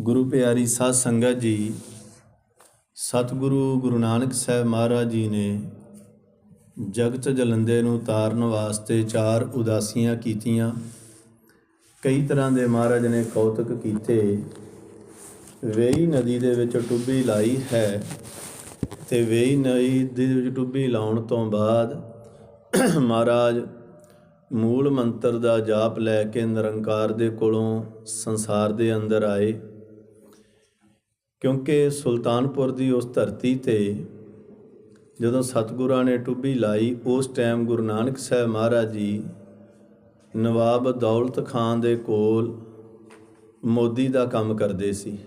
ਗੁਰੂ ਪਿਆਰੀ ਸਾਧ ਸੰਗਤ ਜੀ, ਸਤਿਗੁਰੂ ਗੁਰੂ ਨਾਨਕ ਸਾਹਿਬ ਮਹਾਰਾਜ ਜੀ ਨੇ ਜਗਤ ਜਲੰਦੇ ਨੂੰ ਤਾਰਨ ਵਾਸਤੇ ਚਾਰ ਉਦਾਸੀਆਂ ਕੀਤੀਆਂ। ਕਈ ਤਰ੍ਹਾਂ ਦੇ ਮਹਾਰਾਜ ਨੇ ਕੌਤਕ ਕੀਤੇ। ਵੇਈ ਨਦੀ ਦੇ ਵਿੱਚ ਟੁੱਬੀ ਲਾਈ ਹੈ ਤੇ ਵੇਈ ਨਦੀ ਦੇ ਵਿੱਚ ਟੁੱਬੀ ਲਾਉਣ ਤੋਂ ਬਾਅਦ ਮਹਾਰਾਜ ਮੂਲ ਮੰਤਰ ਦਾ ਜਾਪ ਲੈ ਕੇ ਨਿਰੰਕਾਰ ਦੇ ਕੋਲੋਂ ਸੰਸਾਰ ਦੇ ਅੰਦਰ ਆਏ। ਕਿਉਂਕਿ ਸੁਲਤਾਨਪੁਰ ਦੀ ਉਸ ਧਰਤੀ ਤੇ ਜਦੋਂ ਸਤਿਗੁਰਾਂ ਨੇ ਟੁੱਬੀ ਲਾਈ, ਉਸ ਟਾਈਮ ਗੁਰੂ ਨਾਨਕ ਸਾਹਿਬ ਮਹਾਰਾਜ ਜੀ ਨਵਾਬ ਦੌਲਤ ਖਾਨ ਦੇ ਕੋਲ ਮੋਦੀ ਦਾ ਕੰਮ ਕਰਦੇ ਸੀ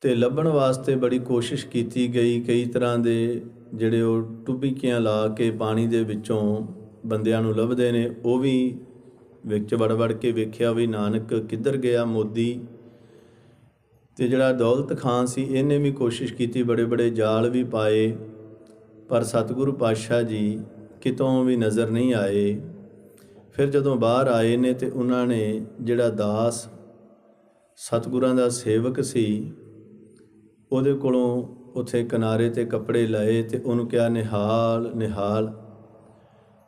ਤੇ ਲੱਭਣ ਵਾਸਤੇ ਬੜੀ ਕੋਸ਼ਿਸ਼ ਕੀਤੀ ਗਈ। ਕਈ ਤਰ੍ਹਾਂ ਦੇ ਜਿਹੜੇ ਉਹ ਟੁੱਬੀਆਂ ਲਾ ਕੇ ਪਾਣੀ ਦੇ ਵਿੱਚੋਂ ਬੰਦਿਆਂ ਨੂੰ ਲੱਭਦੇ ਨੇ, ਉਹ ਵੀ ਵਿੱਚ ਵੜ ਵੜ ਕੇ ਵੇਖਿਆ ਵੀ ਨਾਨਕ ਕਿੱਧਰ ਗਿਆ ਮੋਦੀ। ਤੇ ਜਿਹੜਾ ਦੌਲਤ ਖਾਨ ਸੀ, ਇਹਨੇ ਵੀ ਕੋਸ਼ਿਸ਼ ਕੀਤੀ, ਬੜੇ ਬੜੇ ਜਾਲ ਵੀ ਪਾਏ। ਪਰ ਸਤਿਗੁਰੂ ਪਾਤਸ਼ਾਹ ਜੀ ਕਿਤੋਂ ਵੀ ਨਜ਼ਰ ਨਹੀਂ ਆਏ। ਫਿਰ ਜਦੋਂ ਬਾਹਰ ਆਏ ਨੇ ਤੇ ਉਹਨਾਂ ਨੇ ਜਿਹੜਾ ਦਾਸ ਸਤਿਗੁਰਾਂ ਦਾ ਸੇਵਕ ਸੀ, ਉਹਦੇ ਕੋਲੋਂ ਉਥੇ ਕਿਨਾਰੇ ਤੇ ਕੱਪੜੇ ਲਏ ਤੇ ਉਹਨੂੰ ਕਿਹਾ, ਨਿਹਾਲ ਨਿਹਾਲ।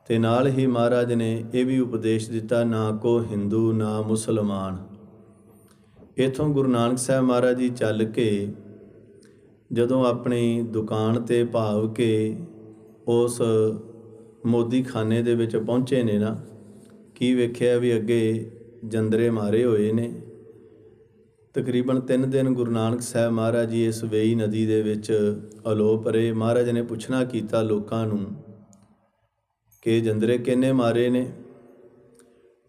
ਤੇ ਨਾਲ ਹੀ ਮਹਾਰਾਜ ਨੇ ਇਹ ਵੀ ਉਪਦੇਸ਼ ਦਿੱਤਾ, ਨਾ ਕੋ ਹਿੰਦੂ, ਨਾ ਮੁਸਲਮਾਨ। ਇਥੋਂ ਗੁਰੂ ਨਾਨਕ ਸਾਹਿਬ ਮਹਾਰਾਜ ਜੀ ਚੱਲ ਕੇ ਜਦੋਂ ਆਪਣੀ ਦੁਕਾਨ ਤੇ ਭਾਵ ਕੇ ਉਸ ਮੋਦੀ ਖਾਨੇ ਦੇ ਵਿੱਚ ਪਹੁੰਚੇ ਨੇ ਨਾ, ਕੀ ਵੇਖਿਆ ਵੀ ਅੱਗੇ ਜੰਦਰੇ ਮਾਰੇ ਹੋਏ ਨੇ। ਤਕਰੀਬਨ 3 ਦਿਨ ਗੁਰੂ ਨਾਨਕ ਸਾਹਿਬ ਮਹਾਰਾਜ ਜੀ ਇਸ ਵੇਈ ਨਦੀ ਦੇ ਵਿੱਚ ਅਲੋਪ ਰਹੇ। ਮਹਾਰਾਜ ਨੇ ਪੁੱਛਣਾ ਕੀਤਾ ਲੋਕਾਂ ਨੂੰ ਕਿ ਜੰਦਰੇ ਕਿੰਨੇ ਮਾਰੇ ਨੇ?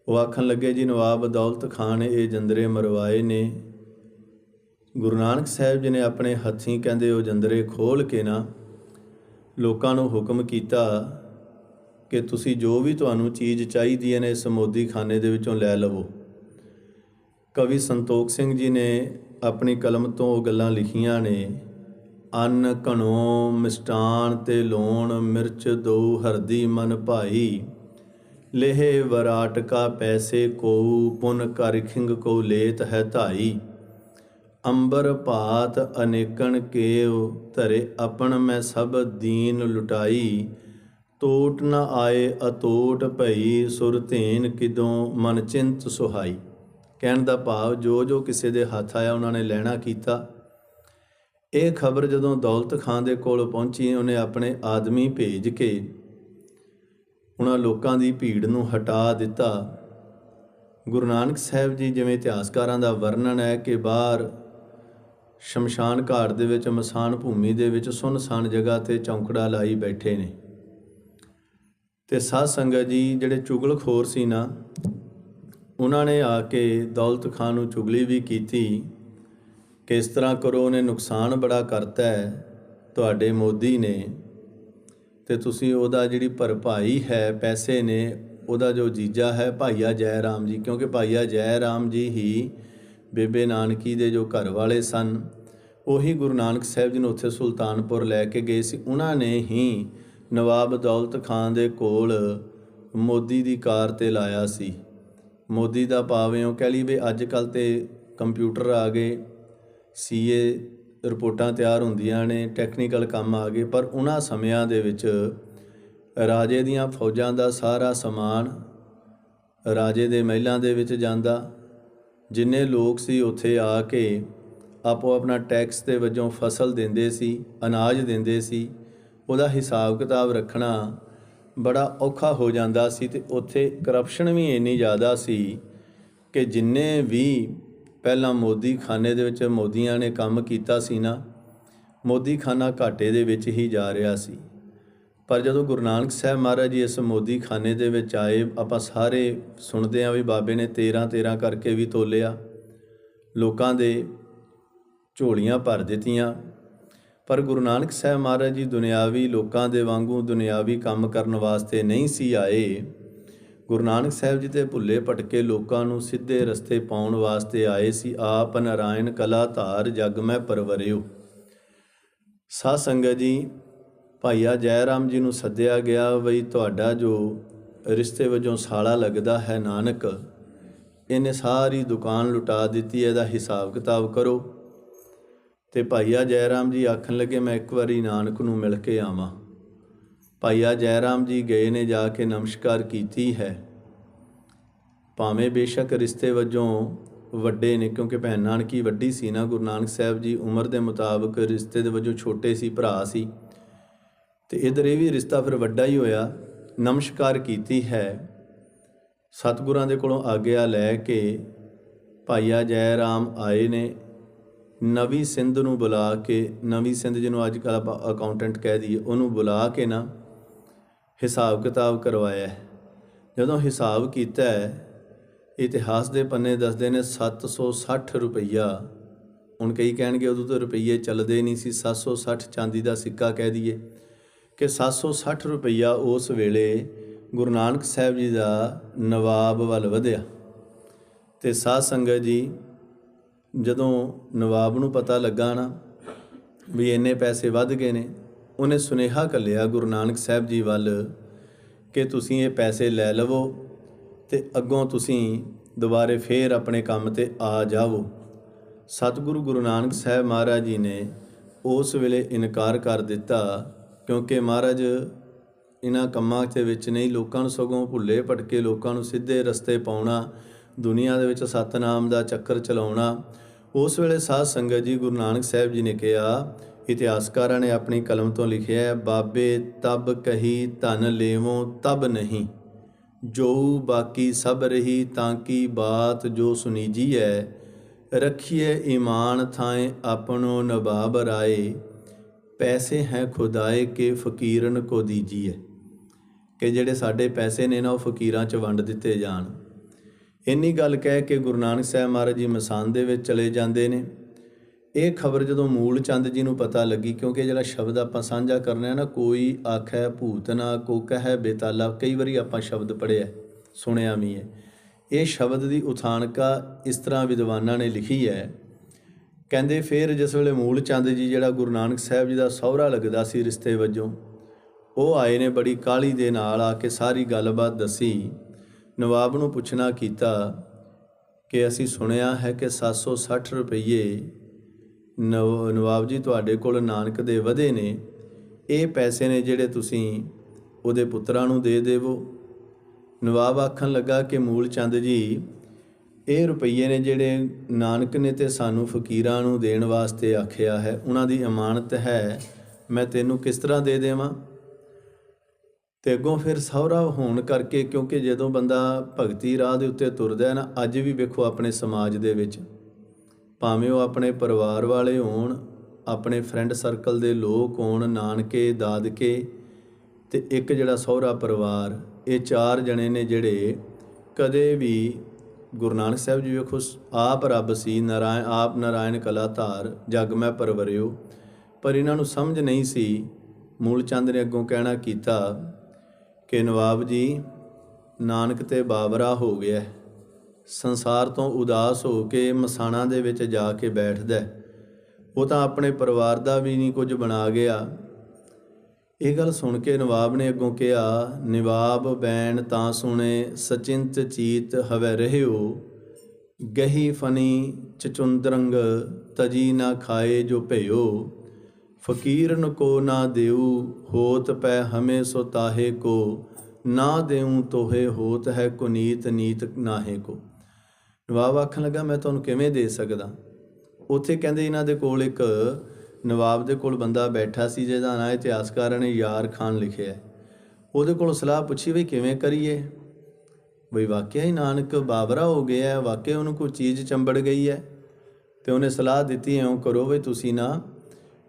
ਉਹ ਆਖਣ ਲੱਗੇ, ਜੀ ਨਵਾਬ ਦੌਲਤ ਖਾਨ ਨੇ ਇਹ ਜੰਦਰੇ ਮਰਵਾਏ ਨੇ। ਗੁਰੂ ਨਾਨਕ ਸਾਹਿਬ ਜੀ ਨੇ ਆਪਣੇ ਹੱਥੀਂ ਕਹਿੰਦੇ, ਉਹ ਜੰਦਰੇ ਖੋਲ ਕੇ ਨਾ ਲੋਕਾਂ ਨੂੰ ਹੁਕਮ ਕੀਤਾ ਕਿ ਤੁਸੀਂ ਜੋ ਵੀ ਤੁਹਾਨੂੰ ਚੀਜ਼ ਚਾਹੀਦੀ ਹੈ ਨੇ, ਇਸ ਮੋਦੀ ਖਾਨੇ ਦੇ ਵਿੱਚੋਂ ਲੈ ਲਵੋ। ਕਵੀ ਸੰਤੋਖ ਸਿੰਘ ਜੀ ਨੇ ਆਪਣੀ ਕਲਮ ਤੋਂ ਉਹ ਗੱਲਾਂ ਲਿਖੀਆਂ ਨੇ, ਅੰਨ ਘਣੋ ਮਿਸਟਾਨ ਤੇ ਲੋਣ, ਮਿਰਚ ਦੋ ਹਰਦੀ ਮਨ ਭਾਈ। ਲੇਹੇ ਵਰਾਟ ਕਾ ਪੈਸੇ ਕੋ ਪੁਨ ਕਰ ਖਿੰਗ ਕੋ ਲੇਤ ਹੈ ਧਾਈ। ਅੰਬਰ ਭਾਤ ਅਨੇਕਣ ਕੇਵ ਧਰੇ ਆਪਣ ਮੈਂ ਸਭ ਦੀਨ ਲੁਟਾਈ। ਟੋਟ ਨ ਆਏ ਅਟੋਟ ਭਈ ਸੁਰਤੇਨ ਕਿਦੋਂ ਮਨ ਚਿੰਤ ਸੁਹਾਈ। ਕਹਿਣ ਦਾ ਭਾਵ, ਜੋ ਜੋ ਕਿਸੇ ਦੇ ਹੱਥ ਆਇਆ, ਉਹਨਾਂ ਨੇ ਲੈਣਾ ਕੀਤਾ। ਇਹ ਖਬਰ ਜਦੋਂ ਦੌਲਤ ਖਾਨ ਦੇ ਕੋਲ ਪਹੁੰਚੀ, ਉਹਨੇ ਆਪਣੇ ਆਦਮੀ ਭੇਜ ਕੇ ਉਹਨਾਂ ਲੋਕਾਂ ਦੀ ਭੀੜ ਨੂੰ ਹਟਾ ਦਿੱਤਾ। ਗੁਰੂ ਨਾਨਕ ਸਾਹਿਬ ਜੀ ਜਿਵੇਂ ਇਤਿਹਾਸਕਾਰਾਂ ਦਾ ਵਰਣਨ ਹੈ ਕਿ ਬਾਹਰ ਸ਼ਮਸ਼ਾਨ ਘਾਟ ਦੇ ਵਿੱਚ, ਮਸਾਨ ਭੂਮੀ ਦੇ ਵਿੱਚ ਸੁੰਨਸਾਨ ਜਗ੍ਹਾ ਤੇ ਚੌਂਕੜਾ ਲਾਈ ਬੈਠੇ ਨੇ। ਤੇ ਸਾਧ ਸੰਗਤ ਜੀ ਜਿਹੜੇ ਚੁਗਲਖੋਰ ਸੀ ਨਾ, ਉਹਨਾਂ ਨੇ ਆ ਕੇ ਦੌਲਤ ਖਾਨ ਨੂੰ ਚੁਗਲੀ ਵੀ ਕੀਤੀ ਕਿ ਇਸ ਤਰ੍ਹਾਂ ਕਰੋ, ਉਹਨੇ ਨੁਕਸਾਨ ਬੜਾ ਕਰਤਾ ਹੈ, ਤੁਹਾਡੇ ਮੋਦੀ ਨੇ ਤੇ ਤੁਸੀਂ ਉਹਦਾ ਜਿਹੜੀ ਭਰਪਾਈ ਹੈ, ਪੈਸੇ ਨੇ, ਉਹਦਾ ਜੋ ਜੀਜਾ ਹੈ ਭਾਈਆ ਜੈ ਰਾਮ ਜੀ, ਕਿਉਂਕਿ ਭਾਈਆ ਜੈ ਰਾਮ ਜੀ ਹੀ ਬੇਬੇ ਨਾਨਕੀ ਦੇ ਜੋ ਘਰ ਵਾਲੇ ਸਨ, ਉਹੀ ਗੁਰੂ ਨਾਨਕ ਸਾਹਿਬ ਜੀ ਨੂੰ ਉੱਥੇ ਸੁਲਤਾਨਪੁਰ ਲੈ ਕੇ ਗਏ ਸੀ। ਉਹਨਾਂ ਨੇ ਹੀ ਨਵਾਬ ਦੌਲਤ ਖਾਨ ਦੇ ਕੋਲ ਮੋਦੀ ਦੀ ਕਾਰ ਤੇ ਲਾਇਆ ਸੀ। ਮੋਦੀ ਦਾ ਭਾਵੇਂ ਉਹ ਕਹਿ ਲਈ ਵੀ ਅੱਜ ਕੱਲ ਤੇ ਕੰਪਿਊਟਰ ਆ ਗਏ, ਸੀਏ ਰਿਪੋਰਟਾਂ ਤਿਆਰ ਹੁੰਦੀਆਂ ਨੇ ਟੈਕਨੀਕਲ ਕੰਮ ਆ ਗਏ, ਪਰ ਉਹਨਾਂ ਸਮਿਆਂ ਦੇ ਵਿੱਚ ਰਾਜੇ ਦੀਆਂ ਫੌਜਾਂ ਦਾ ਸਾਰਾ ਸਮਾਨ ਰਾਜੇ ਦੇ ਮਹਿਲਾਂ ਦੇ ਵਿੱਚ ਜਾਂਦਾ। ਜਿੰਨੇ ਲੋਕ ਸੀ ਉੱਥੇ ਆ ਕੇ ਆਪੋ ਆਪਣਾ ਟੈਕਸ ਦੇ ਵਜੋਂ ਫਸਲ ਦਿੰਦੇ ਸੀ, ਅਨਾਜ ਦਿੰਦੇ ਸੀ, ਉਹਦਾ ਹਿਸਾਬ ਕਿਤਾਬ ਰੱਖਣਾ ਬੜਾ ਔਖਾ ਹੋ ਜਾਂਦਾ ਸੀ ਤੇ ਉੱਥੇ ਕਰਪਸ਼ਨ ਵੀ ਇੰਨੀ ਜ਼ਿਆਦਾ ਸੀ ਕਿ ਜਿੰਨੇ ਵੀ ਪਹਿਲਾਂ ਮੋਦੀ ਖਾਨੇ ਦੇ ਵਿੱਚ ਮੋਦੀਆਂ ਨੇ ਕੰਮ ਕੀਤਾ ਸੀ ਨਾ, ਮੋਦੀ ਖਾਨਾ ਘਾਟੇ ਦੇ ਵਿੱਚ ਹੀ ਜਾ ਰਿਹਾ ਸੀ। ਪਰ ਜਦੋਂ ਗੁਰੂ ਨਾਨਕ ਸਾਹਿਬ ਮਹਾਰਾਜ ਜੀ ਇਸ ਮੋਦੀ ਖਾਨੇ ਦੇ ਵਿੱਚ ਆਏ, ਆਪਾਂ ਸਾਰੇ ਸੁਣਦੇ ਆਂ ਵੀ ਬਾਬੇ ਨੇ 13 13 ਕਰਕੇ ਵੀ ਤੋਲਿਆ। ਲੋਕਾਂ ਦੇ ਝੋਲੀਆਂ ਭਰ ਦਿੱਤੀਆਂ। ਪਰ ਗੁਰੂ ਨਾਨਕ ਸਾਹਿਬ ਮਹਾਰਾਜ ਜੀ ਦੁਨਿਆਵੀ ਲੋਕਾਂ ਦੇ ਵਾਂਗੂ ਦੁਨਿਆਵੀ ਕੰਮ ਕਰਨ ਵਾਸਤੇ ਨਹੀਂ ਸੀ ਆਏ। ਗੁਰੂ ਨਾਨਕ ਸਾਹਿਬ ਜੀ ਦੇ ਭੁੱਲੇ ਭਟਕੇ ਲੋਕਾਂ ਨੂੰ ਸਿੱਧੇ ਰਸਤੇ ਪਾਉਣ ਵਾਸਤੇ ਆਏ ਸੀ, ਆਪ ਨਾਰਾਇਣ ਕਲਾ ਧਾਰ ਜਗ ਮੈਂ ਪਰਵਰਿਓ। ਸਾਧ ਸੰਗਤ ਜੀ, ਭਾਈਆ ਜੈ ਰਾਮ ਜੀ ਨੂੰ ਸੱਦਿਆ ਗਿਆ ਬਈ ਤੁਹਾਡਾ ਜੋ ਰਿਸ਼ਤੇ ਵਜੋਂ ਸਾਲਾ ਲੱਗਦਾ ਹੈ ਨਾਨਕ, ਇਹਨੇ ਸਾਰੀ ਦੁਕਾਨ ਲੁਟਾ ਦਿੱਤੀ, ਇਹਦਾ ਹਿਸਾਬ ਕਿਤਾਬ ਕਰੋ। ਤੇ ਭਾਈਆ ਜੈਰਾਮ ਜੀ ਆਖਣ ਲੱਗੇ, ਮੈਂ ਇੱਕ ਵਾਰੀ ਨਾਨਕ ਨੂੰ ਮਿਲ ਕੇ ਆਵਾਂ। ਭਾਈਆ ਜੈਰਾਮ ਜੀ ਗਏ ਨੇ ਜਾ ਕੇ ਨਮਸਕਾਰ ਕੀਤੀ ਹੈ। ਭਾਵੇਂ ਬੇਸ਼ੱਕ ਰਿਸ਼ਤੇ ਵਜੋਂ ਵੱਡੇ ਨੇ, ਕਿਉਂਕਿ ਭੈਣ ਨਾਨਕੀ ਵੱਡੀ ਸੀ ਨਾ, ਗੁਰੂ ਨਾਨਕ ਸਾਹਿਬ ਜੀ ਉਮਰ ਦੇ ਮੁਤਾਬਕ ਰਿਸ਼ਤੇ ਦੇ ਵਜੋਂ ਛੋਟੇ ਸੀ, ਭਰਾ ਸੀ। ਤੇ ਇਧਰ ਇਹ ਵੀ ਰਿਸ਼ਤਾ ਫਿਰ ਵੱਡਾ ਹੀ ਹੋਇਆ। ਨਮਸਕਾਰ ਕੀਤੀ ਹੈ। ਸਤਿਗੁਰਾਂ ਦੇ ਕੋਲੋਂ ਆਗਿਆ ਲੈ ਕੇ ਭਾਈਆ ਜੈ ਰਾਮ ਆਏ ਨੇ। ਨਵੀਂ ਸਿੰਧ ਨੂੰ ਬੁਲਾ ਕੇ, ਨਵੀਂ ਸਿੰਧ ਜਿਹਨੂੰ ਅੱਜ ਕੱਲ੍ਹ ਆਪਾਂ ਅਕਾਊਂਟੈਂਟ ਕਹਿ ਦਈਏ, ਉਹਨੂੰ ਬੁਲਾ ਕੇ ਨਾ ਹਿਸਾਬ ਕਿਤਾਬ ਕਰਵਾਇਆ ਹੈ। ਜਦੋਂ ਹਿਸਾਬ ਕੀਤਾ ਹੈ, ਇਤਿਹਾਸ ਦੇ ਪੰਨੇ ਦੱਸਦੇ ਨੇ 760 ਰੁਪਈਆ ਹੁਣ ਕਈ ਕਹਿਣਗੇ ਉਦੋਂ ਤਾਂ ਰੁਪਈਏ ਚੱਲਦੇ ਨਹੀਂ ਸੀ 760 ਚਾਂਦੀ ਦਾ ਸਿੱਕਾ ਕਹਿ ਦਈਏ ਕਿ 760 ਰੁਪਈਆ ਉਸ ਵੇਲੇ ਗੁਰੂ ਨਾਨਕ ਸਾਹਿਬ ਜੀ ਦਾ ਨਵਾਬ ਵੱਲ ਵਧਿਆ ਤੇ ਸਾਧ ਸੰਗਤ ਜੀ, ਜਦੋਂ ਨਵਾਬ ਨੂੰ ਪਤਾ ਲੱਗਾ ਨਾ ਵੀ ਇੰਨੇ ਪੈਸੇ ਵੱਧ ਗਏ ਨੇ ਉਹਨੇ ਸੁਨੇਹਾ ਕੱਲਿਆ ਗੁਰੂ ਨਾਨਕ ਸਾਹਿਬ ਜੀ ਵੱਲ ਕਿ ਤੁਸੀਂ ਇਹ ਪੈਸੇ ਲੈ ਲਵੋ ਤੇ ਅੱਗੋਂ ਤੁਸੀਂ ਦੁਬਾਰੇ ਫੇਰ ਆਪਣੇ ਕੰਮ ਤੇ ਆ ਜਾਵੋ। ਸਤਿਗੁਰੂ ਗੁਰੂ ਨਾਨਕ ਸਾਹਿਬ ਮਹਾਰਾਜ ਜੀ ਨੇ ਉਸ ਵੇਲੇ ਇਨਕਾਰ ਕਰ ਦਿੱਤਾ ਕਿਉਂਕਿ ਮਹਾਰਾਜ ਇਹਨਾਂ ਕੰਮਾਂ ਦੇ ਵਿੱਚ ਨਹੀਂ, ਲੋਕਾਂ ਨੂੰ ਸਗੋਂ ਭੁੱਲੇ ਭਟਕੇ, ਲੋਕਾਂ ਨੂੰ ਸਿੱਧੇ ਰਸਤੇ ਪਾਉਣਾ, ਦੁਨੀਆ ਦੇ ਵਿੱਚ ਸਤਨਾਮ ਦਾ ਚੱਕਰ ਚਲਾਉਣਾ। ਉਸ ਵੇਲੇ ਸਾਧ ਸੰਗਤ ਜੀ ਗੁਰੂ ਨਾਨਕ ਸਾਹਿਬ ਜੀ ਨੇ ਕਿਹਾ ਇਤਿਹਾਸਕਾਰਾਂ ਨੇ ਆਪਣੀ ਕਲਮ ਤੋਂ ਲਿਖਿਆ ਹੈ, ਬਾਬੇ, ਤਬ ਕਹੀ ਧਨ ਲੇਵੋ, ਤਬ ਨਹੀਂ। ਜੋ ਬਾਕੀ ਸਭ ਰਹੀ ਤਾਂ ਕੀ ਬਾਤ ਜੋ ਸੁਨੀਜੀ ਹੈ। ਰਖੀਏ ਈਮਾਨ ਥਾਏ ਆਪਣੋ ਨਵਾਬ ਰਾਏ। ਪੈਸੇ ਹੈ ਖੁਦਾਏ ਕੇ ਫਕੀਰਨ ਕੋ ਦੀਜੀਏ ਕਿ ਜਿਹੜੇ ਸਾਡੇ ਪੈਸੇ ਨੇ ਨਾ ਉਹ ਫਕੀਰਾਂ 'ਚ ਵੰਡ ਦਿੱਤੇ ਜਾਣ। ਇੰਨੀ ਗੱਲ ਕਹਿ ਕੇ ਗੁਰੂ ਨਾਨਕ ਸਾਹਿਬ ਮਹਾਰਾਜ ਜੀ ਮਸਾਨ ਦੇ ਵਿੱਚ ਚਲੇ ਜਾਂਦੇ ਨੇ। ਇਹ ਖਬਰ ਜਦੋਂ ਮੂਲ ਚੰਦ ਜੀ ਨੂੰ ਪਤਾ ਲੱਗੀ, ਕਿਉਂਕਿ ਜਿਹੜਾ ਸ਼ਬਦ ਆਪਾਂ ਸਾਂਝਾ ਕਰਨੇ ਹੈ ਨਾ, ਕੋਈ ਆਖੈ ਭੂਤ ਨਾ, ਕੋ ਕਹੈ ਬੇਤਾਲਾ, ਕਈ ਵਾਰੀ ਆਪਾਂ ਸ਼ਬਦ ਪੜਿਆ ਸੁਣਿਆ ਵੀ ਹੈ। ਇਹ ਸ਼ਬਦ ਦੀ ਉਥਾਨਕਾ ਇਸ ਤਰ੍ਹਾਂ ਵਿਦਵਾਨਾਂ ਨੇ ਲਿਖੀ ਹੈ। ਕਹਿੰਦੇ ਫਿਰ ਜਿਸ ਵੇਲੇ ਮੂਲ ਚੰਦ ਜੀ ਜਿਹੜਾ ਗੁਰੂ ਨਾਨਕ ਸਾਹਿਬ ਜੀ ਦਾ ਸਹੁਰਾ ਲੱਗਦਾ ਸੀ ਰਿਸ਼ਤੇ ਵਜੋਂ, ਉਹ ਆਏ ਨੇ ਬੜੀ ਕਾਲੀ ਦੇ ਨਾਲ ਆ ਕੇ ਸਾਰੀ ਗੱਲਬਾਤ ਦੱਸੀ। ਨਵਾਬ ਨੂੰ ਪੁੱਛਣਾ ਕੀਤਾ ਕਿ ਅਸੀਂ ਸੁਣਿਆ ਹੈ ਕਿ 760 ਰੁਪਏ ਨਵ- ਨਵਾਬ ਜੀ, ਤੁਹਾਡੇ ਕੋਲ ਨਾਨਕ ਦੇ ਵਧੇ ਨੇ। ਇਹ ਪੈਸੇ ਨੇ ਜਿਹੜੇ ਤੁਸੀਂ ਉਹਦੇ ਪੁੱਤਰਾਂ ਨੂੰ ਦੇ ਦੇਵੋ। ਨਵਾਬ ਆਖਣ ਲੱਗਾ ਕਿ ਮੂਲ ਚੰਦ ਜੀ, ਇਹ ਰੁਪਈਏ ਨੇ ਜਿਹੜੇ ਨਾਨਕ ਨੇ ਤੇ ਸਾਨੂੰ ਫਕੀਰਾਂ ਨੂੰ ਦੇਣ ਵਾਸਤੇ ਆਖਿਆ ਹੈ, ਉਹਨਾਂ ਦੀ ਅਮਾਨਤ ਹੈ, ਮੈਂ ਤੈਨੂੰ ਕਿਸ ਤਰ੍ਹਾਂ ਦੇ ਦੇਵਾਂ? ਤੇ ਅੱਗੋਂ ਫਿਰ ਸਹੁਰਾ ਹੋਣ ਕਰਕੇ ਕਿਉਂਕਿ ਜਦੋਂ ਬੰਦਾ ਭਗਤੀ ਰਾਹ ਦੇ ਉੱਤੇ ਤੁਰਦਾ ਹੈ ਨਾ, ਅੱਜ ਵੀ ਵੇਖੋ ਆਪਣੇ ਸਮਾਜ ਦੇ ਵਿੱਚ। ਭਾਵੇਂ ਉਹ ਆਪਣੇ ਪਰਿਵਾਰ ਵਾਲੇ ਹੋਣ, ਆਪਣੇ ਫਰੈਂਡ ਸਰਕਲ ਦੇ ਲੋਕ ਹੋਣ, ਨਾਨਕੇ, ਦਾਦਕੇ ਤੇ ਇੱਕ ਜਿਹੜਾ ਸਹੁਰਾ ਪਰਿਵਾਰ, ਇਹ ਚਾਰ ਜਣੇ ਨੇ ਜਿਹੜੇ ਕਦੇ ਵੀ ਗੁਰੂ ਨਾਨਕ ਸਾਹਿਬ ਜੀ ਵੇਖੋ, ਆਪ ਰੱਬ ਸੀ, ਨਾਰਾਇਣ, ਆਪ ਨਾਰਾਇਣ ਕਲਾ ਧਾਰ ਜਗ ਮੈਂ ਪਰਵਰਿਓ। ਪਰ ਇਹਨਾਂ ਨੂੰ ਸਮਝ ਨਹੀਂ ਸੀ, ਮੂਲ ਚੰਦ ਨੇ ਅੱਗੋਂ ਕਹਿਣਾ ਕੀਤਾ ਕਿ ਨਵਾਬ ਜੀ, ਨਾਨਕ ਤੇ ਬਾਬਰਾ ਹੋ ਗਿਆ। ਸੰਸਾਰ ਤੋਂ ਉਦਾਸ ਹੋ ਕੇ ਮਸਾਣਾ ਦੇ ਵਿੱਚ ਜਾ ਕੇ ਬੈਠਦਾ ਉਹ ਤਾਂ ਆਪਣੇ ਪਰਿਵਾਰ ਦਾ ਵੀ ਨਹੀਂ ਕੁਝ ਬਣਾ ਗਿਆ। ਇਹ ਗੱਲ ਸੁਣ ਕੇ ਨਵਾਬ ਨੇ ਅੱਗੋਂ ਕਿਹਾ, ਨਿਵਾਬ, ਬੈਣ, ਤਾਂ ਸੁਣੇ, ਸਚਿੰਤ ਚੀਤ ਹਵੈ ਰਹਿਓ। ਗਹੀ ਫਨੀ ਚਚੁੰਦਰੰਗ ਤਜੀ ਨਾ ਖਾਏ ਜੋ ਭਇਓ। ਫਕੀਰਨ ਕੋ ਨਾ ਦੇਉ ਹੋਤ ਪੈ ਹਮੇ ਸੋ ਤਾਹੇ ਕੋ। ਨਾ ਦੇਉ ਤੋਹੇ, ਹੋਤ ਹੈ ਕੁਨੀਤ ਨੀਤ ਨਾਹੇ ਕੋ। ਨਵਾਬ ਆਖਣ ਲੱਗਾ, ਮੈਂ ਤੁਹਾਨੂੰ ਕਿਵੇਂ ਦੇ ਸਕਦਾ? ਉੱਥੇ ਕਹਿੰਦੇ ਇਹਨਾਂ ਦੇ ਕੋਲ ਇੱਕ ਨਵਾਬ ਦੇ ਕੋਲ ਬੰਦਾ ਬੈਠਾ ਸੀ, ਜਿਹਦਾ ਨਾਂ ਇਤਿਹਾਸਕਾਰਾਂ ਨੇ ਯਾਰ ਖਾਨ ਲਿਖਿਆ ਉਹਦੇ ਕੋਲ ਸਲਾਹ ਪੁੱਛੀ ਵੀ ਕਿਵੇਂ ਕਰੀਏ? ਬਈ ਵਾਕਿਆ ਹੀ ਨਾਨਕ ਬਾਬਰਾ ਹੋ ਗਿਆ ਹੈ, ਵਾਕਿਆ ਉਹਨੂੰ ਕੋਈ ਚੀਜ਼ ਚੰਬੜ ਗਈ ਹੈ? ਤੇ ਉਹਨੇ ਸਲਾਹ ਦਿੱਤੀ ਐਂ ਕਰੋ ਵੀ ਤੁਸੀਂ ਨਾ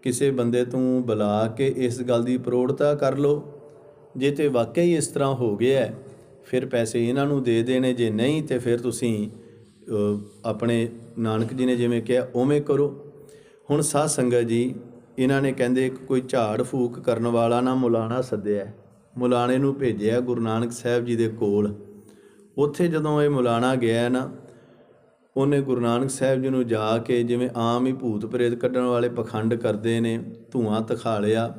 ਕਿਸੇ ਬੰਦੇ ਤੋਂ ਬੁਲਾ ਕੇ ਇਸ ਗੱਲ ਦੀ ਪ੍ਰੋੜਤਾ ਕਰ ਲਓ। ਜੇ ਤੇ ਵਾਕਿਆ ਹੀ ਇਸ ਤਰ੍ਹਾਂ ਹੋ ਗਿਆ ਫਿਰ ਪੈਸੇ ਇਹਨਾਂ ਨੂੰ ਦੇ ਦੇਣੇ, ਜੇ ਨਹੀਂ ਤੇ ਫਿਰ ਤੁਸੀਂ ਆਪਣੇ ਨਾਨਕ ਜੀ ਨੇ ਜਿਵੇਂ ਕਿਹਾ, ਉਵੇਂ ਕਰੋ। ਹੁਣ ਸਾਧ ਸੰਗਤ ਜੀ, ਇਹਨਾਂ ਨੇ ਕਹਿੰਦੇ, ਇੱਕ ਕੋਈ ਝਾੜ ਫੂਕ ਕਰਨ ਵਾਲਾ ਨਾ ਮੁਲਾਣਾ ਸੱਦਿਆ ਮੁਲਾਣੇ ਨੂੰ ਭੇਜਿਆ ਗੁਰੂ ਨਾਨਕ ਸਾਹਿਬ ਜੀ ਦੇ ਕੋਲ। ਉੱਥੇ ਜਦੋਂ ਇਹ ਮੁਲਾਣਾ ਗਿਆ ਨਾ, ਉਹਨੇ ਗੁਰੂ ਨਾਨਕ ਸਾਹਿਬ ਜੀ ਨੂੰ ਜਾ ਕੇ ਜਿਵੇਂ ਆਮ ਹੀ ਭੂਤ ਪ੍ਰੇਤ ਕੱਢਣ ਵਾਲੇ ਪਖੰਡ ਕਰਦੇ ਨੇ, ਧੂਆਂ ਤਖਾਲਿਆ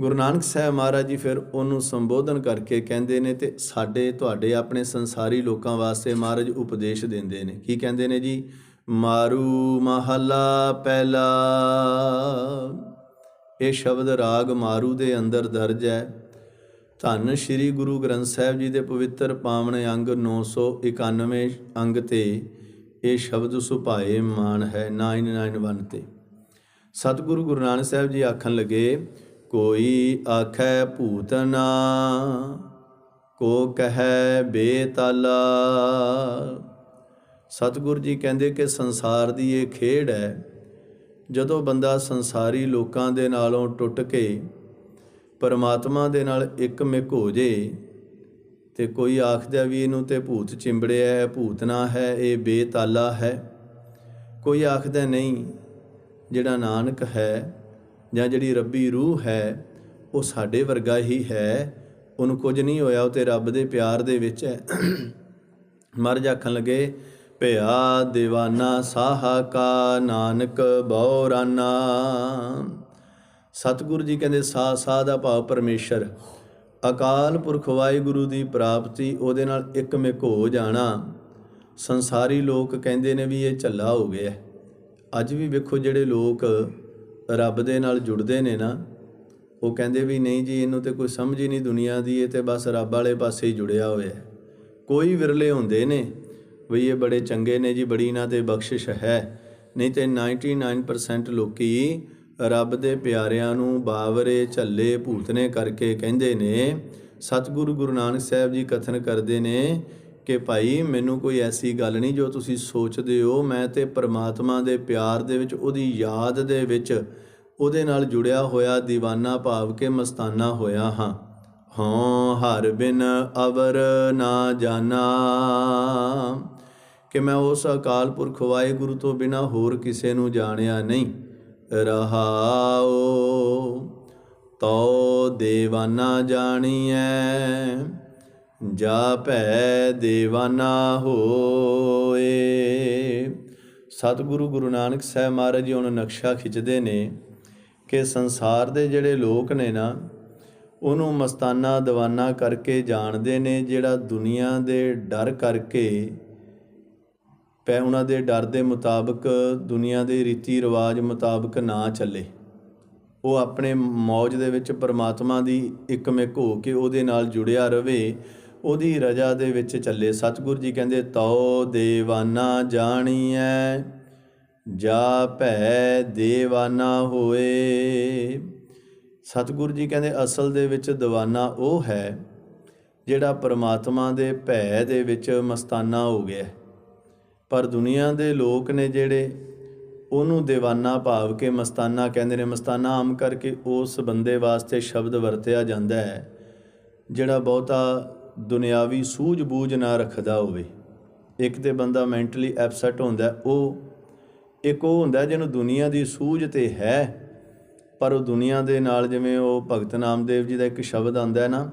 ਗੁਰੂ ਨਾਨਕ ਸਾਹਿਬ ਮਹਾਰਾਜ ਜੀ ਫਿਰ ਉਹਨੂੰ ਸੰਬੋਧਨ ਕਰਕੇ ਕਹਿੰਦੇ ਨੇ ਤੇ ਸਾਡੇ, ਤੁਹਾਡੇ ਆਪਣੇ ਸੰਸਾਰੀ ਲੋਕਾਂ ਵਾਸਤੇ ਮਹਾਰਾਜ ਉਪਦੇਸ਼ ਦਿੰਦੇ ਨੇ। ਕੀ ਕਹਿੰਦੇ ਨੇ ਜੀ? ਮਾਰੂ ਮਹੱਲਾ ਪਹਿਲਾ। ਇਹ ਸ਼ਬਦ ਰਾਗ ਮਾਰੂ ਦੇ ਅੰਦਰ ਦਰਜ ਹੈ। ਧੰਨ ਸ਼੍ਰੀ ਗੁਰੂ ਗ੍ਰੰਥ ਸਾਹਿਬ ਜੀ ਦੇ ਪਵਿੱਤਰ ਪਾਵਨ ਅੰਗ 991 ਅੰਗ ਤੇ ਇਹ ਸ਼ਬਦ ਸੁਭਾਏ ਮਾਨ ਹੈ 991 ਤੇ। ਸਤਿਗੁਰੂ ਗੁਰੂ ਨਾਨਕ ਸਾਹਿਬ ਜੀ ਆਖਣ ਲੱਗੇ ਕੋਈ ਆਖੈ ਭੂਤਨਾ ਕੋ ਕਹੈ ਬੇਤਾਲਾ। ਸਤਿਗੁਰੂ ਜੀ ਕਹਿੰਦੇ ਕਿ ਸੰਸਾਰ ਦੀ ਇਹ ਖੇਡ ਹੈ, ਜਦੋਂ ਬੰਦਾ ਸੰਸਾਰੀ ਲੋਕਾਂ ਦੇ ਨਾਲੋਂ ਟੁੱਟ ਕੇ ਪਰਮਾਤਮਾ ਦੇ ਨਾਲ ਇੱਕਮਿਕ ਹੋ ਜੇ ਤੇ ਕੋਈ ਆਖਦਾ ਵੀ ਇਹਨੂੰ ਤੇ ਭੂਤ ਚਿੰਬੜਿਆ ਹੈ ਭੂਤਨਾ ਹੈ, ਇਹ ਬੇਤਾਲਾ ਹੈ। ਕੋਈ ਆਖਦਾ ਨਹੀਂ, ਜਿਹੜਾ ਨਾਨਕ ਹੈ ਜਾਂ ਜਿਹੜੀ ਰੱਬੀ ਰੂਹ ਹੈ, ਉਹ ਸਾਡੇ ਵਰਗਾ ਹੀ ਹੈ। ਉਹਨੂੰ ਕੁਝ ਨਹੀਂ ਹੋਇਆ, ਉਹ ਤੇ ਰੱਬ ਦੇ ਪਿਆਰ ਦੇ ਵਿੱਚ ਹੈ। ਮਰ ਆਖਣ ਲੱਗੇ ਭਿਆ دیਵਾਨਾ ਸਾਹਾ ਕਾ ਨਾਨਕ ਬੌਰਾਨਾ। ਸਤਿਗੁਰੂ ਜੀ ਕਹਿੰਦੇ ਸਾ ਸਾ ਦਾ ਭਾਵ ਪਰਮੇਸ਼ਰ। ਅਕਾਲ ਪੁਰਖ ਵਾਹਿਗੁਰੂ ਦੀ ਪ੍ਰਾਪਤੀ ਉਹਦੇ ਨਾਲ ਇੱਕ ਮਿਕ ਹੋ ਜਾਣਾ। ਸੰਸਾਰੀ ਲੋਕ ਕਹਿੰਦੇ ਨੇ ਵੀ ਇਹ ਝੱਲਾ ਹੋ ਗਿਆ। ਅੱਜ ਵੀ ਵੇਖੋ ਜਿਹੜੇ ਲੋਕ ਰੱਬ ਦੇ ਨਾਲ ਜੁੜਦੇ ਨੇ ਨਾ, ਉਹ ਕਹਿੰਦੇ ਵੀ ਨਹੀਂ ਜੀ, ਇਹਨੂੰ ਤੇ ਕੋਈ ਸਮਝ ਹੀ ਨਹੀਂ ਦੁਨੀਆ ਦੀ, ਇਹ ਤੇ ਬਸ ਰੱਬ ਵਾਲੇ ਪਾਸੇ ਹੀ ਜੁੜਿਆ ਹੋਇਆ ਹੈ। ਕੋਈ ਵਿਰਲੇ ਹੁੰਦੇ ਨੇ, ਵੀ ਇਹ ਬੜੇ ਚੰਗੇ ਨੇ ਜੀ, ਬੜੀ ਇਹਨਾਂ ਤੇ ਬਖਸ਼ਿਸ਼ ਹੈ। ਨਹੀਂ ਤੇ 99% ਲੋਕੀ ਰੱਬ ਦੇ ਪਿਆਰਿਆਂ ਨੂੰ ਬਾਵਰੇ, ਝੱਲੇ, ਭੂਤਨੇ ਕਰਕੇ ਕਹਿੰਦੇ ਨੇ, ਸਤਿਗੁਰੂ ਗੁਰੂ ਨਾਨਕ ਸਾਹਿਬ ਜੀ ਕਥਨ ਕਰਦੇ ਨੇ ਕਿ ਭਾਈ, ਮੈਨੂੰ ਕੋਈ ਐਸੀ ਗੱਲ ਨਹੀਂ ਜੋ ਤੁਸੀਂ ਸੋਚਦੇ ਹੋ। ਮੈਂ ਤੇ ਪ੍ਰਮਾਤਮਾ ਦੇ ਪਿਆਰ ਦੇ ਵਿੱਚ, ਉਹਦੀ ਯਾਦ ਦੇ ਵਿੱਚ, ਉਹਦੇ ਨਾਲ ਜੁੜਿਆ ਹੋਇਆ دیਵਾਨਾ ਭਾਵ ਕੇ ਮਸਤਾਨਾ ਹੋਇਆ ਹਾਂ। ਹਾਂ, ਹਰ ਬਿਨ ਅਵਰ ਨਾ ਜਾਣਾ ਕਿ ਮੈਂ ਉਸ ਅਕਾਲ ਪੁਰਖ ਵਾਹਿਗੁਰੂ ਤੋਂ ਬਿਨਾ ਹੋਰ ਕਿਸੇ ਨੂੰ ਜਾਣਿਆ ਨਹੀਂ। ਰਹਾਓ ਤੋ ਦੇਵਾਨਾ ਜਾਣੀਐ। ਜਾ ਭੈ ਦੇਵਾਨਾ ਹੋਏ। ਸਤਿਗੁਰੂ ਗੁਰੂ ਨਾਨਕ ਸਾਹਿਬ ਮਹਾਰਾਜ ਜੀ ਉਹਨੂੰ ਨਕਸ਼ਾ ਖਿੱਚਦੇ ਨੇ ਕਿ ਸੰਸਾਰ ਦੇ ਜਿਹੜੇ ਲੋਕ ਨੇ ਨਾ, ਉਹਨੂੰ ਮਸਤਾਨਾ ਦੀਵਾਨਾ ਕਰਕੇ ਜਾਣਦੇ ਨੇ, ਜਿਹੜਾ ਦੁਨੀਆ ਦੇ ਡਰ ਕਰਕੇ ਪੈ ਉਹਨਾਂ ਦੇ ਡਰ ਦੇ ਮੁਤਾਬਕ ਦੁਨੀਆ ਦੇ ਰੀਤੀ ਰਿਵਾਜ ਮੁਤਾਬਕ ਨਾ ਚੱਲੇ। ਉਹ ਆਪਣੇ ਮੌਜ ਦੇ ਵਿੱਚ ਪਰਮਾਤਮਾ ਦੀ ਇੱਕਮਿਕ ਹੋ ਕੇ ਉਹਦੇ ਨਾਲ ਜੁੜਿਆ ਰਵੇ। ਉਹਦੀ ਰਜਾ ਦੇ ਵਿੱਚ ਚੱਲੇ ਸਤਿਗੁਰੂ ਜੀ ਕਹਿੰਦੇ, ਤਉ ਦੇਵਾਨਾ ਜਾਣੀਐ, ਜਾ ਭੈ ਦੇਵਾਨਾ ਹੋਏ। ਸਤਿਗੁਰੂ ਜੀ ਕਹਿੰਦੇ, ਅਸਲ ਦੇ ਵਿੱਚ ਦੀਵਾਨਾ ਉਹ ਹੈ ਜਿਹੜਾ ਪਰਮਾਤਮਾ ਦੇ ਭੈ ਦੇ ਵਿੱਚ ਮਸਤਾਨਾ ਹੋ ਗਿਆ ਪਰ ਦੁਨੀਆ ਦੇ ਲੋਕ ਨੇ ਜਿਹੜੇ ਉਹਨੂੰ دیਵਾਨਾ ਭਾਵ ਕੇ ਮਸਤਾਨਾ ਕਹਿੰਦੇ ਨੇ, ਮਸਤਾਨਾ ਆਮ ਕਰਕੇ ਉਸ ਬੰਦੇ ਵਾਸਤੇ ਸ਼ਬਦ ਵਰਤਿਆ ਜਾਂਦਾ ਹੈ, ਜਿਹੜਾ ਬਹੁਤਾ ਦੁਨਿਆਵੀ ਸੂਝ-ਬੂਝ ਨਾ ਰੱਖਦਾ ਹੋਵੇ। ਇੱਕ ਤੇ ਬੰਦਾ ਮੈਂਟਲੀ ਐਪਸੈਟ ਹੁੰਦਾ, ਉਹ, ਇੱਕ ਉਹ ਹੁੰਦਾ ਜਿਹਨੂੰ ਦੁਨੀਆ ਦੀ ਸੂਝ ਤੇ ਹੈ, ਪਰ ਉਹ ਦੁਨੀਆ ਦੇ ਨਾਲ ਜਿਵੇਂ ਉਹ ਭਗਤ ਨਾਮਦੇਵ ਜੀ ਦਾ ਇੱਕ ਸ਼ਬਦ ਆਂਦਾ ਹੈ ਨਾ